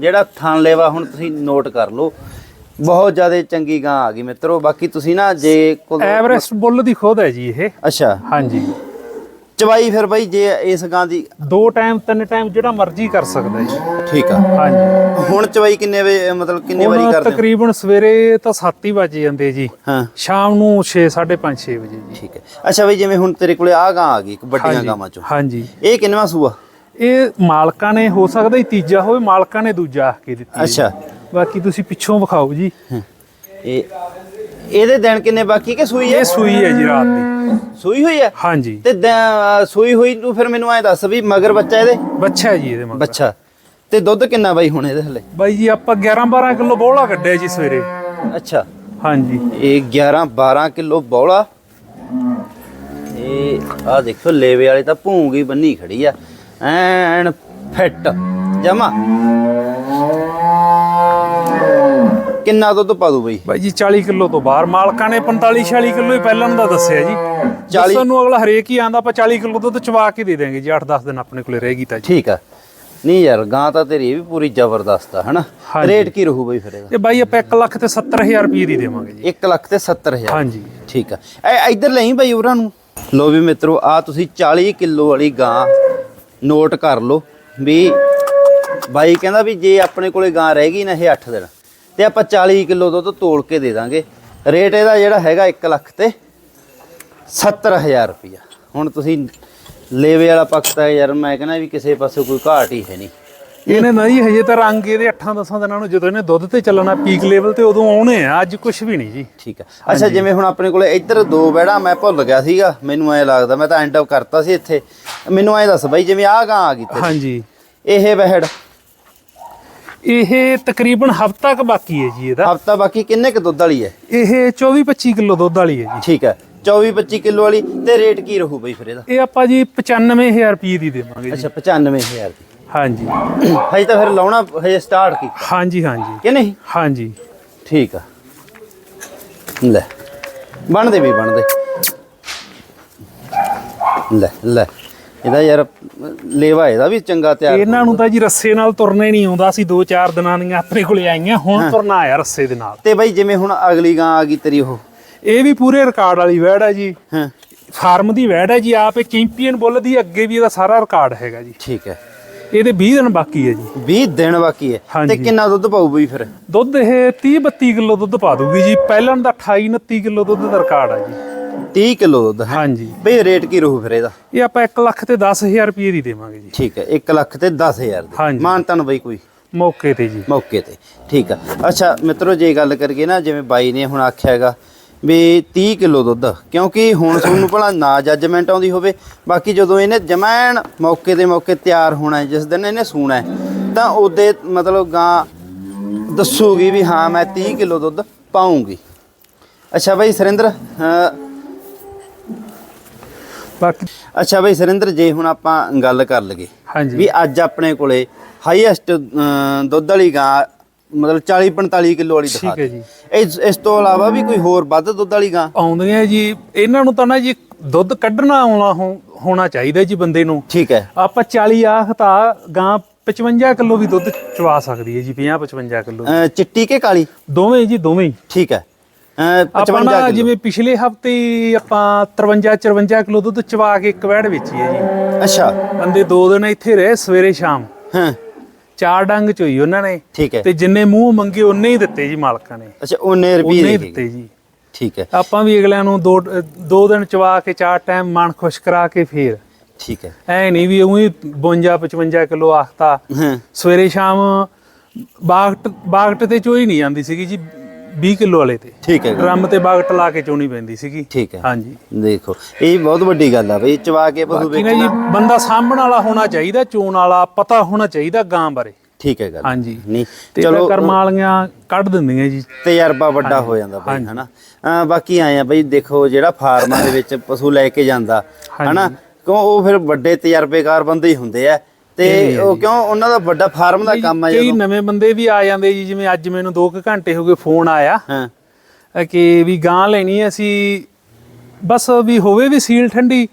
ਜਿਹੜਾ ਥਣ ਲੇਵਾ ਹੁਣ ਤੁਸੀਂ ਨੋਟ ਕਰ ਲਓ ਬਹੁਤ ਜ਼ਿਆਦਾ ਚੰਗੀ ਗਾਂ ਆ ਗਈ ਮਿੱਤਰੋ। ਬਾਕੀ ਤੁਸੀਂ ਨਾ ਜੇ ਐਵਰੈਸਟ ਬੁੱਲ ਦੀ ਖੁਦ ਹੈ ਜੀ ਇਹ। ਅੱਛਾ। ਹਾਂਜੀ। ਚਵਾਈ ਫਿਰ ਬਾਈ ਜੇ ਇਸ ਗਾਂ ਦੀ ਦੋ ਟਾਈਮ ਤਿੰਨ ਟਾਈਮ ਜਿਹੜਾ ਮਰਜ਼ੀ ਕਰ ਸਕਦਾ ਜੀ। ਠੀਕ ਆ। ਹਾਂਜੀ। ਹੁਣ ਚਵਾਈ ਕਿੰਨੇ ਵੇ ਮਤਲਬ ਕਿੰਨੇ ਵਾਰੀ ਕਰਦੇ ਹੋ? ਤਕਰੀਬਨ ਸਵੇਰੇ ਤਾਂ 7 ਹੀ ਵੱਜ ਜਾਂਦੇ ਜੀ। ਹਾਂ। ਸ਼ਾਮ ਨੂੰ 6 5:30 6 ਵਜੇ ਜੀ। ਠੀਕ ਹੈ। ਅੱਛਾ ਬਈ ਜਿਵੇਂ ਹੁਣ ਤੇਰੇ ਕੋਲੇ ਆ ਗਾਂ ਆ ਗਈ ਇੱਕ ਵੱਡੀਆਂ ਗਾਵਾਂ ਚੋਂ। ਹਾਂਜੀ। ਇਹ ਕਿੰਨਵਾਂ ਸੂਆ? ਇਹ ਮਾਲਕਾਂ ਨੇ ਹੋ ਸਕਦਾ ਹੀ ਤੀਜਾ ਹੋਵੇ ਮਾਲਕਾਂ ਨੇ ਦੂਜਾ ਆਖ ਕੇ ਦਿੱਤੀ ਹੈ ਜੀ। ਅੱਛਾ। ਬਾਕੀ ਤੁਸੀਂ ਪਿੱਛੋਂ ਵਿਖਾਓ ਜੀ। ਇਹ ਇਹਦੇ ਦਿਨ ਕਿੰਨੇ ਬਾਕੀ ਕਿ ਸੂਈ ਹੈ? ਇਹ ਸੂਈ ਹੈ ਜੀ ਰਾਤ ਦੀ। ਸੂਈ ਹੋਈ ਹੈ? ਹਾਂਜੀ। ਤੇ ਦ- ਸੂਈ ਹੋਈ ਤੂੰ ਫਿਰ ਮੈਨੂੰ ਐ ਦੱਸ ਵੀ ਮਗਰ ਬੱਚਾ ਇਹਦੇ? ਬੱਚਾ ਹੈ ਜੀ ਇਹਦੇ ਮਗਰ। ਬੱਚਾ। ਤੇ ਦੁੱਧ ਕਿੰਨਾ ਬਾਈ ਹੁਣ ਇਹਦੇ ਹਲੇ? ਬਾਈ ਜੀ ਆਪਾਂ 11 12 ਕਿਲੋ ਬੋਲਾ ਕੱਢਿਆ ਜੀ ਸਵੇਰੇ। ਅੱਛਾ। ਹਾਂਜੀ। ਇਹ 11 12 ਕਿਲੋ ਬੌਲਾ ਇਹ ਆ ਦੇਖੋ ਲੇਵੇ ਵਾਲੇ ਤਾਂ ਭੂੰਗੀ ਬੰਨੀ ਖੜੀ ਆ। ਐਨ ਫਿੱਟ। ਜਮਾ। ਕਿੰਨਾ ਦੁੱਧ ਪਾ ਦੂ ਬਈ? ਬਾਈ ਜੀ 40 ਕਿਲੋ ਤੋਂ ਬਾਹਰ। ਮਾਲਕਾਂ ਨੇ 45 46 ਕਿਲੋ ਹੀ ਪਹਿਲਾਂ ਦਾ ਦੱਸਿਆ ਜੀ। 40 40 ਨੂੰ ਅਗਲਾ ਹਰੇਕ ਹੀ ਆਂਦਾ ਆਪਾਂ 40 ਕਿਲੋ ਦੁੱਧ ਚਵਾ ਕੇ ਦੇ ਦੇਾਂਗੇ ਜੀ 8-10 ਦਿਨ ਆਪਣੇ ਕੋਲੇ ਰਹੇਗੀ ਤਾਂ ਠੀਕ ਆ। ਨਹੀਂ ਯਾਰ ਗਾਂ ਤਾਂ ਤੇਰੀ ਵੀ ਪੂਰੀ ਜ਼ਬਰਦਸਤ ਆ ਹਨਾ। ਰੇਟ ਕੀ ਰਹੂ ਬਈ ਫਿਰ ਇਹਦਾ? ਇਹ ਬਾਈ ਆਪਾਂ 1 ਲੱਖ ਤੇ 70000 ਰੁਪਏ ਦੀ ਦੇਵਾਂਗੇ ਜੀ। 1 ਲੱਖ ਤੇ 70000 ਹਾਂਜੀ। ਠੀਕ ਆ। ਐ ਇੱਧਰ ਲਈ ਬਈ ਉਹਨਾਂ ਨੂੰ। ਲੋ ਵੀ ਮਿੱਤਰੋ ਆ ਤੁਸੀਂ 40 ਕਿਲੋ ਵਾਲੀ ਗਾਂ ਨੋਟ ਕਰ ਲਓ ਵੀ ਬਾਈ ਕਹਿੰਦਾ ਵੀ ਜੇ ਆਪਣੇ ਕੋਲੇ ਗਾਂ ਰਹਿ ਗਈ ਨਾ ਇਹ 8 ਦਿਨ, ਤੇ ਆਪਾਂ 40 ਕਿਲੋ ਦੁੱਧ ਤੋਲ ਕੇ ਦੇ ਦਾਂਗੇ। ਰੇਟ ਇਹਦਾ ਜਿਹੜਾ ਹੈਗਾ 1 ਲੱਖ ਤੇ 70000 ਰੁਪਇਆ ਹੁਣ ਤੁਸੀਂ ਲੇਵੇ ਵਾਲਾ ਪੱਖ ਤਾਂ ਯਾਰ ਮੈਂ ਕਹਿੰਦਾ ਵੀ ਕਿਸੇ ਪਾਸੇ ਕੋਈ ਘਾਟ ਹੀ ਹੈ ਨਹੀਂ। ਇਹਨੇ ਨਾ ਜੀ ਹਜੇ ਤਾਂ ਰੰਗ ਇਹਦੇ 8-10 ਦਿਨਾਂ ਨੂੰ ਜਦੋਂ ਇਹਨੇ ਦੁੱਧ ਤੇ ਚੱਲਣਾ ਪੀਕ ਲੈਵਲ ਤੇ ਉਦੋਂ ਆਉਣੇ ਆ ਅੱਜ ਕੁਝ ਵੀ ਨਹੀਂ ਜੀ। ਠੀਕ ਆ। ਅੱਛਾ ਜਿਵੇਂ ਹੁਣ ਆਪਣੇ ਕੋਲੇ ਇੱਧਰ ਦੋ ਬੈੜਾ ਮੈਂ ਭੁੱਲ ਗਿਆ ਸੀਗਾ ਮੈਨੂੰ ਐ ਲੱਗਦਾ ਮੈਂ ਤਾਂ ਐਂਡ ਅਪ ਕਰਤਾ ਸੀ ਇੱਥੇ। ਮੈਨੂੰ ਐ ਦੱਸ ਬਾਈ ਜਿਵੇਂ ਆਹ ਗਾਂ ਆ ਗਈ ਤੇ ਹਾਂਜੀ। ਇਹ ਵਹਿੜ? ਇਹ ਤਕਰੀਬਨ ਹਫਤਾ ਕ ਬਾਕੀ ਹੈ ਜੀ ਇਹਦਾ। ਹਫਤਾ ਬਾਕੀ ਕਿੰਨੇ ਕ ਦੁੱਧ ਵਾਲੀ ਹੈ? ਇਹ 24-25 ਕਿਲੋ ਦੁੱਧ ਵਾਲੀ ਹੈ ਜੀ। ਠੀਕ ਹੈ 24 25 ਕਿਲੋ ਵਾਲੀ ਤੇ ਰੇਟ ਕੀ ਰਹੂ ਬਈ ਫਿਰ ਇਹਦਾ? ਇਹ ਆਪਾਂ ਜੀ 95000 ਰੁਪਏ ਦੀ ਦੇਵਾਂਗੇ ਜੀ। ਅੱਛਾ 95000 ਦੀ। ਹਾਂਜੀ। ਹਜੇ ਤਾਂ ਫਿਰ ਲਾਉਣਾ ਹਜੇ ਸਟਾਰਟ ਕੀਤਾ। ਹਾਂਜੀ ਹਾਂਜੀ। ਕਿ ਨਹੀਂ? ਹਾਂਜੀ। ਠੀਕ ਆ। ਲੈ ਬਣਦੇ ਵੀ ਬਣਦੇ। ਲੈ ਲੈ। ਇਹਦਾ ਯਾਰ ਲੇਵਾ ਇਹਦਾ ਵੀ ਚੰਗਾ ਤਿਆਰ ਇਹਨਾਂ ਨੂੰ ਤਾਂ ਜੀ ਰੱਸੇ ਨਾਲ ਤੁਰਨਾ ਨਹੀਂ ਆਉਂਦਾ। ਸੀ ਦੋ ਚਾਰ ਦਿਨਾਂ ਦੀਆਂ ਆਪਣੇ ਕੋਲੇ ਆਈਆਂ ਹੁਣ ਤੁਰਨਾ ਆਇਆ ਰੱਸੇ ਦੇ ਨਾਲ। ਤੇ ਬਾਈ ਜਿਵੇਂ ਹੁਣ ਅਗਲੀ ਗਾਂ ਆ ਗਈ ਤੇਰੀ ਉਹ। ਇਹ ਵੀ ਪੂਰੇ ਰਿਕਾਰਡ ਵਾਲੀ ਵੈੜ ਹੈ ਜੀ। ਹਾਂ। ਫਾਰਮ ਦੀ ਵੈੜ ਹੈ ਜੀ। ਆਪ ਚੈਂਪੀਅਨ ਬੁੱਲ ਦੀ ਅੱਗੇ ਵੀ ਇਹਦਾ ਸਾਰਾ ਰਿਕਾਰਡ ਹੈਗਾ ਜੀ। ਠੀਕ ਹੈ। ਇਹਦੇ 20 ਦਿਨ ਬਾਕੀ ਹੈ ਜੀ। 20 ਦਿਨ ਬਾਕੀ ਹੈ। ਤੇ ਕਿੰਨਾ ਦੁੱਧ ਪਾਊ ਬਈ ਫਿਰ? ਦੁੱਧ ਇਹ 30 32 ਕਿਲੋ ਦੁੱਧ ਪਾ ਦੂਗੀ ਜੀ। ਪਹਿਲਾਂ ਦਾ 28 29 ਕਿਲੋ ਦੁੱਧ ਦਾ ਰਿਕਾਰਡ ਹੈ ਜੀ। 30 ਕਿਲੋ ਦੁੱਧ ਹਾਂਜੀ। ਬਈ ਰੇਟ ਕੀ ਰਹੂ ਫਿਰ ਇਹਦਾ? ਇਹ ਆਪਾਂ 1 ਲੱਖ ਤੇ 10000 ਰੁਪਏ ਦੀ ਦੇਵਾਂਗੇ ਜੀ। ਠੀਕ ਹੈ 1 ਲੱਖ ਤੇ 10000 ਦੇ। ਹਾਂਜੀ। ਮਾਨਤਨ ਬਈ ਕੋਈ। ਮੌਕੇ ਤੇ ਜੀ। ਮੌਕੇ ਤੇ। ਠੀਕ ਆ। ਅੱਛਾ ਮਿੱਤਰੋ ਜੇ ਗੱਲ ਕਰੀਏ ਨਾ ਜਿਵੇਂ ਬਾਈ ਨੇ ਹੁਣ ਆਖਿਆ ਹੈਗਾ ਵੀ 30 ਕਿਲੋ ਦੁੱਧ ਕਿਉਂਕਿ ਹੁਣ ਤੁਹਾਨੂੰ ਭਲਾ ਨਾ ਜੱਜਮੈਂਟ ਆਉਂਦੀ ਹੋਵੇ। ਬਾਕੀ ਜਦੋਂ ਇਹਨੇ ਜਮੈਣ ਮੌਕੇ ਦੇ ਮੌਕੇ ਤਿਆਰ ਹੋਣਾ ਜਿਸ ਦਿਨ ਇਹਨੇ ਸੂਣਾ ਤਾਂ ਉਹਦੇ ਮਤਲਬ ਗਾਂ ਦੱਸੂਗੀ ਵੀ ਹਾਂ ਮੈਂ 30 ਕਿਲੋ ਦੁੱਧ ਪਾਉਂਗੀ ਅੱਛਾ ਬਾਈ ਸੁਰਿੰਦਰ ਬਾਕੀ ਅੱਛਾ ਬਾਈ ਸੁਰਿੰਦਰ ਜੇ ਹੁਣ ਆਪਾਂ ਗੱਲ ਕਰ ਹਾਂਜੀ। ਵੀ ਅੱਜ ਆਪਣੇ ਕੋਲੇ ਹਾਈਐਸਟ ਦੁੱਧ ਵਾਲੀ ਗਾਂ ਮਤਲਬ 40 45 ਕਿਲੋ ਵਾਲੀ ਦਿਖਾ ਠੀਕ ਹੈ ਜੀ। ਇਸ ਇਸ ਤੋਂ ਇਲਾਵਾ ਵੀ ਕੋਈ ਹੋਰ ਵੱਧ ਦੁੱਧ ਵਾਲੀ ਗਾਂ? ਆਉਂਦੀਆਂ ਜੀ ਇਹਨਾਂ ਨੂੰ ਤਾਂ ਨਾ ਜੀ ਦੁੱਧ ਕੱਢਣਾ ਆਉਣਾ ਹੋਣਾ ਚਾਹੀਦਾ ਜੀ ਬੰਦੇ ਨੂੰ। ਠੀਕ ਹੈ। ਆਪਾਂ 40 ਆਖ ਤਾਂ ਗਾਂ 55 ਕਿਲੋ ਵੀ ਦੁੱਧ ਚਵਾ ਸਕਦੀ ਹੈ ਜੀ 50 55 ਕਿਲੋ। ਚਿੱਟੀ ਕੇ ਕਾਲੀ? ਦੋਵੇਂ ਜੀ ਦੋਵੇਂ। ਠੀਕ ਹੈ। ਅਹ ਆਪਾਂ 55 ਨਾ ਕਿਲੋ। ਜਿਵੇਂ ਪਿਛਲੇ ਹਫ਼ਤੇ ਆਪਾਂ 53 54 ਕਿਲੋ ਦੁੱਧ ਚਵਾ ਕੇ ਇੱਕ ਵੈੜ ਵੇਚੀ ਹੈ ਜੀ। ਅੱਛਾ। ਬੰਦੇ ਦੋ ਦਿਨ ਇੱਥੇ ਰਹੇ ਸਵੇਰੇ ਸ਼ਾਮ। ਹਾਂ। ਚਾਰ ਡੰਗ ਚੋਈ ਉਹਨਾਂ ਨੇ ਠੀਕ ਹੈ। ਤੇ ਜਿੰਨੇ ਮੂੰਹ ਮੰਗੇ ਉਹਨੇ ਹੀ ਦਿੱਤੇ ਜੀ ਮਾਲਕਾਂ ਨੇ। ਅੱਛਾ ਉਹਨੇ ਉਹਨੇ ਰੁਪਏ ਦੇ ਦਿੱਤੇ ਜੀ। ਠੀਕ ਹੈ। ਆਪਾਂ ਵੀ ਅਗਲਿਆਂ ਨੂੰ ਦੋ ਦੋ ਦਿਨ ਚਵਾ ਕੇ ਚਾਰ ਟਾਈਮ ਮਨ ਖੁਸ਼ ਕਰਾ ਕੇ ਫੇਰ। ਠੀਕ ਹੈ। ਐ ਨਹੀਂ ਵੀ ਉਹੀ 52 55 ਕਿਲੋ ਆਖਤਾ। ਸਵੇਰੇ ਸ਼ਾਮ ਬਾਗਟ ਬਾਗਟ ਤੇ ਚੋਈ ਨਹੀਂ ਜਾਂਦੀ ਸੀਗੀ ਜੀ। 20 ਕਿਲੋ ਵਾਲੇ ਤੇ। ਠੀਕ ਹੈ ਡਰਮ ਤੇ ਬਾਗਟ ਲਾ ਕੇ ਚੋਣੀ ਪੈਂਦੀ ਸੀਗੀ। ਠੀਕ ਹੈ। ਹਾਂਜੀ। ਦੇਖੋ ਇਹ ਬਹੁਤ ਵੱਡੀ ਗੱਲ ਆ ਬਈ ਚਵਾ ਕੇ ਪਸ਼ੂ ਬਾਕੀ ਨਾ ਵੇਚਣਾ ਜੀ ਬੰਦਾ ਸਾਂਭਣ ਵਾਲਾ ਹੋਣਾ ਚਾਹੀਦਾ ਚੋਣ ਵਾਲਾ ਪਤਾ ਹੋਣਾ ਚਾਹੀਦਾ ਗਾਂ ਬਾਰੇ। ਠੀਕ ਹੈ ਗੱਲ। ਹਾਂਜੀ। ਨਹੀਂ ਤੇ ਚਲੋ ਚਲੋ ਕਰਮਾਂ ਵਾਲੀਆਂ ਕੱਢ ਦਿੰਦੀਆਂ ਜੀ। ਤਜਰਬਾ ਵੱਡਾ ਹੋ ਜਾਂਦਾ ਬਈ ਹਨਾ? ਅਹ ਬਾਕੀ ਆਏ ਆ ਬਈ ਦੇਖੋ ਜਿਹੜਾ ਫਾਰਮਾਂ ਦੇ ਵਿੱਚ ਪਸ਼ੂ ਲੈ ਕੇ ਜਾਂਦਾ ਹਨਾ? ਕਿਉਂ ਉਹ ਫਿਰ ਵੱਡੇ ਤਜਰਬੇਕਾਰ ਬੰਦੇ ਹੀ ਹੁੰਦੇ ਆ। ਤੇ ਉਹ ਕਿਉਂ? ਉਹਨਾਂ ਦਾ ਵੱਡਾ ਫਾਰਮ ਦਾ ਕੰਮ ਆ ਕਈ ਨਵੇਂ ਬੰਦੇ ਵੀ ਆ ਜਾਂਦੇ ਜੀ ਜਿਵੇਂ ਅੱਜ ਮੈਨੂੰ 2 ਘੰਟੇ ਹੋ ਗਏ ਫੋਨ ਆਇਆ। ਹਾਂ। ਕਿ ਵੀ ਗਾਂ ਲੈਣੀ ਹੈ ਅਸੀਂ ਬਸ ਵੀ ਹੋਵੇ ਵੀ ਸੀਲ ਠੰਡੀ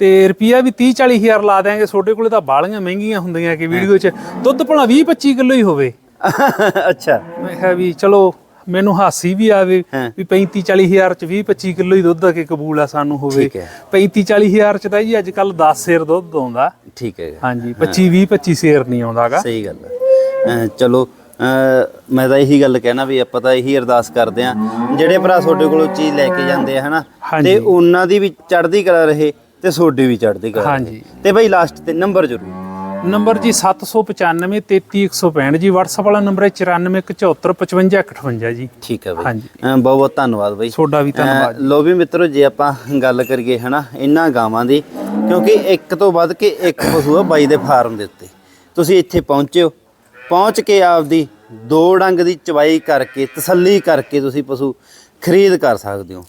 ਤੇ ਰੁਪਿਆ ਵੀ 30 40 ਹਜ਼ਾਰ ਲਾ ਦਿਆਂਗੇ। ਤੁਹਾਡੇ ਕੋਲੇ ਤਾਂ ਬਾਲੀਆਂ ਮਹਿੰਗੀਆਂ ਹੁੰਦੀਆਂ ਕਿ ਵੀਡੀਓ 'ਚ। ਦੁੱਧ ਭਲਾ 20 25 ਕਿਲੋ ਹੀ ਹੋਵੇ। ਅੱਛਾ। ਮੈਂ ਕਿਹਾ ਵੀ ਚਲੋ ਮੈਨੂੰ ਹਾਸੀ ਵੀ ਆਵੇ ਹਾਂ। ਵੀ 35 40 ਹਜ਼ਾਰ ਚ 20 25 ਕਿਲੋ ਹੀ ਦੁੱਧ ਆ ਕੇ ਕਬੂਲ ਆ ਸਾਨੂੰ ਹੋਵੇ ਠੀਕ ਹੈ। 35 40 ਹਜ਼ਾਰ ਚ ਤਾਂ ਜੀ ਅੱਜ ਕੱਲ 10 ਸੇਰ ਦੁੱਧ ਆਉਂਦਾ ਠੀਕ ਹੈ ਹਾਂਜੀ 25 20 25 ਸੇਰ ਨਹੀਂ ਆਉਂਦਾਗਾ ਸਹੀ ਗੱਲ ਹੈ ਅਹ ਚਲੋ ਅਹ ਮੈਂ ਤਾਂ ਇਹੀ ਗੱਲ ਕਹਿਣਾ ਵੀ ਆਪਾਂ ਤਾਂ ਇਹੀ ਅਰਦਾਸ ਕਰਦੇ ਆ ਜਿਹੜੇ ਭਰਾ ਤੁਹਾਡੇ ਕੋਲੋਂ ਚੀਜ਼ ਲੈ ਕੇ ਜਾਂਦੇ ਆ ਹਨਾ ਹਾਂਜੀ। ਤੇ ਉਹਨਾਂ ਦੀ ਵੀ ਚੜ੍ਹਦੀ ਕਲਾ ਰਹੇ ਤੇ ਤੁਹਾਡੀ ਵੀ ਚੜ੍ਹਦੀ ਕਲਾ ਰਹੇ। ਹਾਂਜੀ। ਤੇ ਬਈ ਲਾਸਟ ਤੇ ਨੰਬਰ ਜ਼ਰੂਰ ਨੰਬਰ ਜੀ 795 33165 ਜੀ WhatsApp ਵਾਲਾ ਨੰਬਰ ਹੈ 94745558 ਜੀ। ਠੀਕ ਹੈ ਬਈ। ਹਾਂਜੀ। ਬਹੁਤ ਬਹੁਤ ਧੰਨਵਾਦ ਬਈ। ਤੁਹਾਡਾ ਵੀ ਧੰਨਵਾਦ ਲੋ ਵੀ ਮਿੱਤਰੋ ਜੇ ਆਪਾਂ ਗੱਲ ਕਰੀਏ ਹਨਾ ਇਹਨਾਂ ਗਾਵਾਂ ਦੀ ਕਿਉਂਕਿ ਇੱਕ ਤੋਂ ਵੱਧ ਕੇ ਇੱਕ ਪਸ਼ੂ ਆ ਬਾਈ ਦੇ ਫਾਰਮ ਦੇ ਉੱਤੇ। ਤੁਸੀਂ ਇੱਥੇ ਪਹੁੰਚੇ ਹੋ। ਪਹੁੰਚ ਕੇ ਆਪਦੀ ਦੋ ਡੰਗ ਦੀ ਚਵਾਈ ਕਰਕੇ ਤਸੱਲੀ ਕਰਕੇ ਤੁਸੀਂ ਪਸ਼ੂ ਖਰੀਦ ਕਰ ਸਕਦੇ ਹੋ।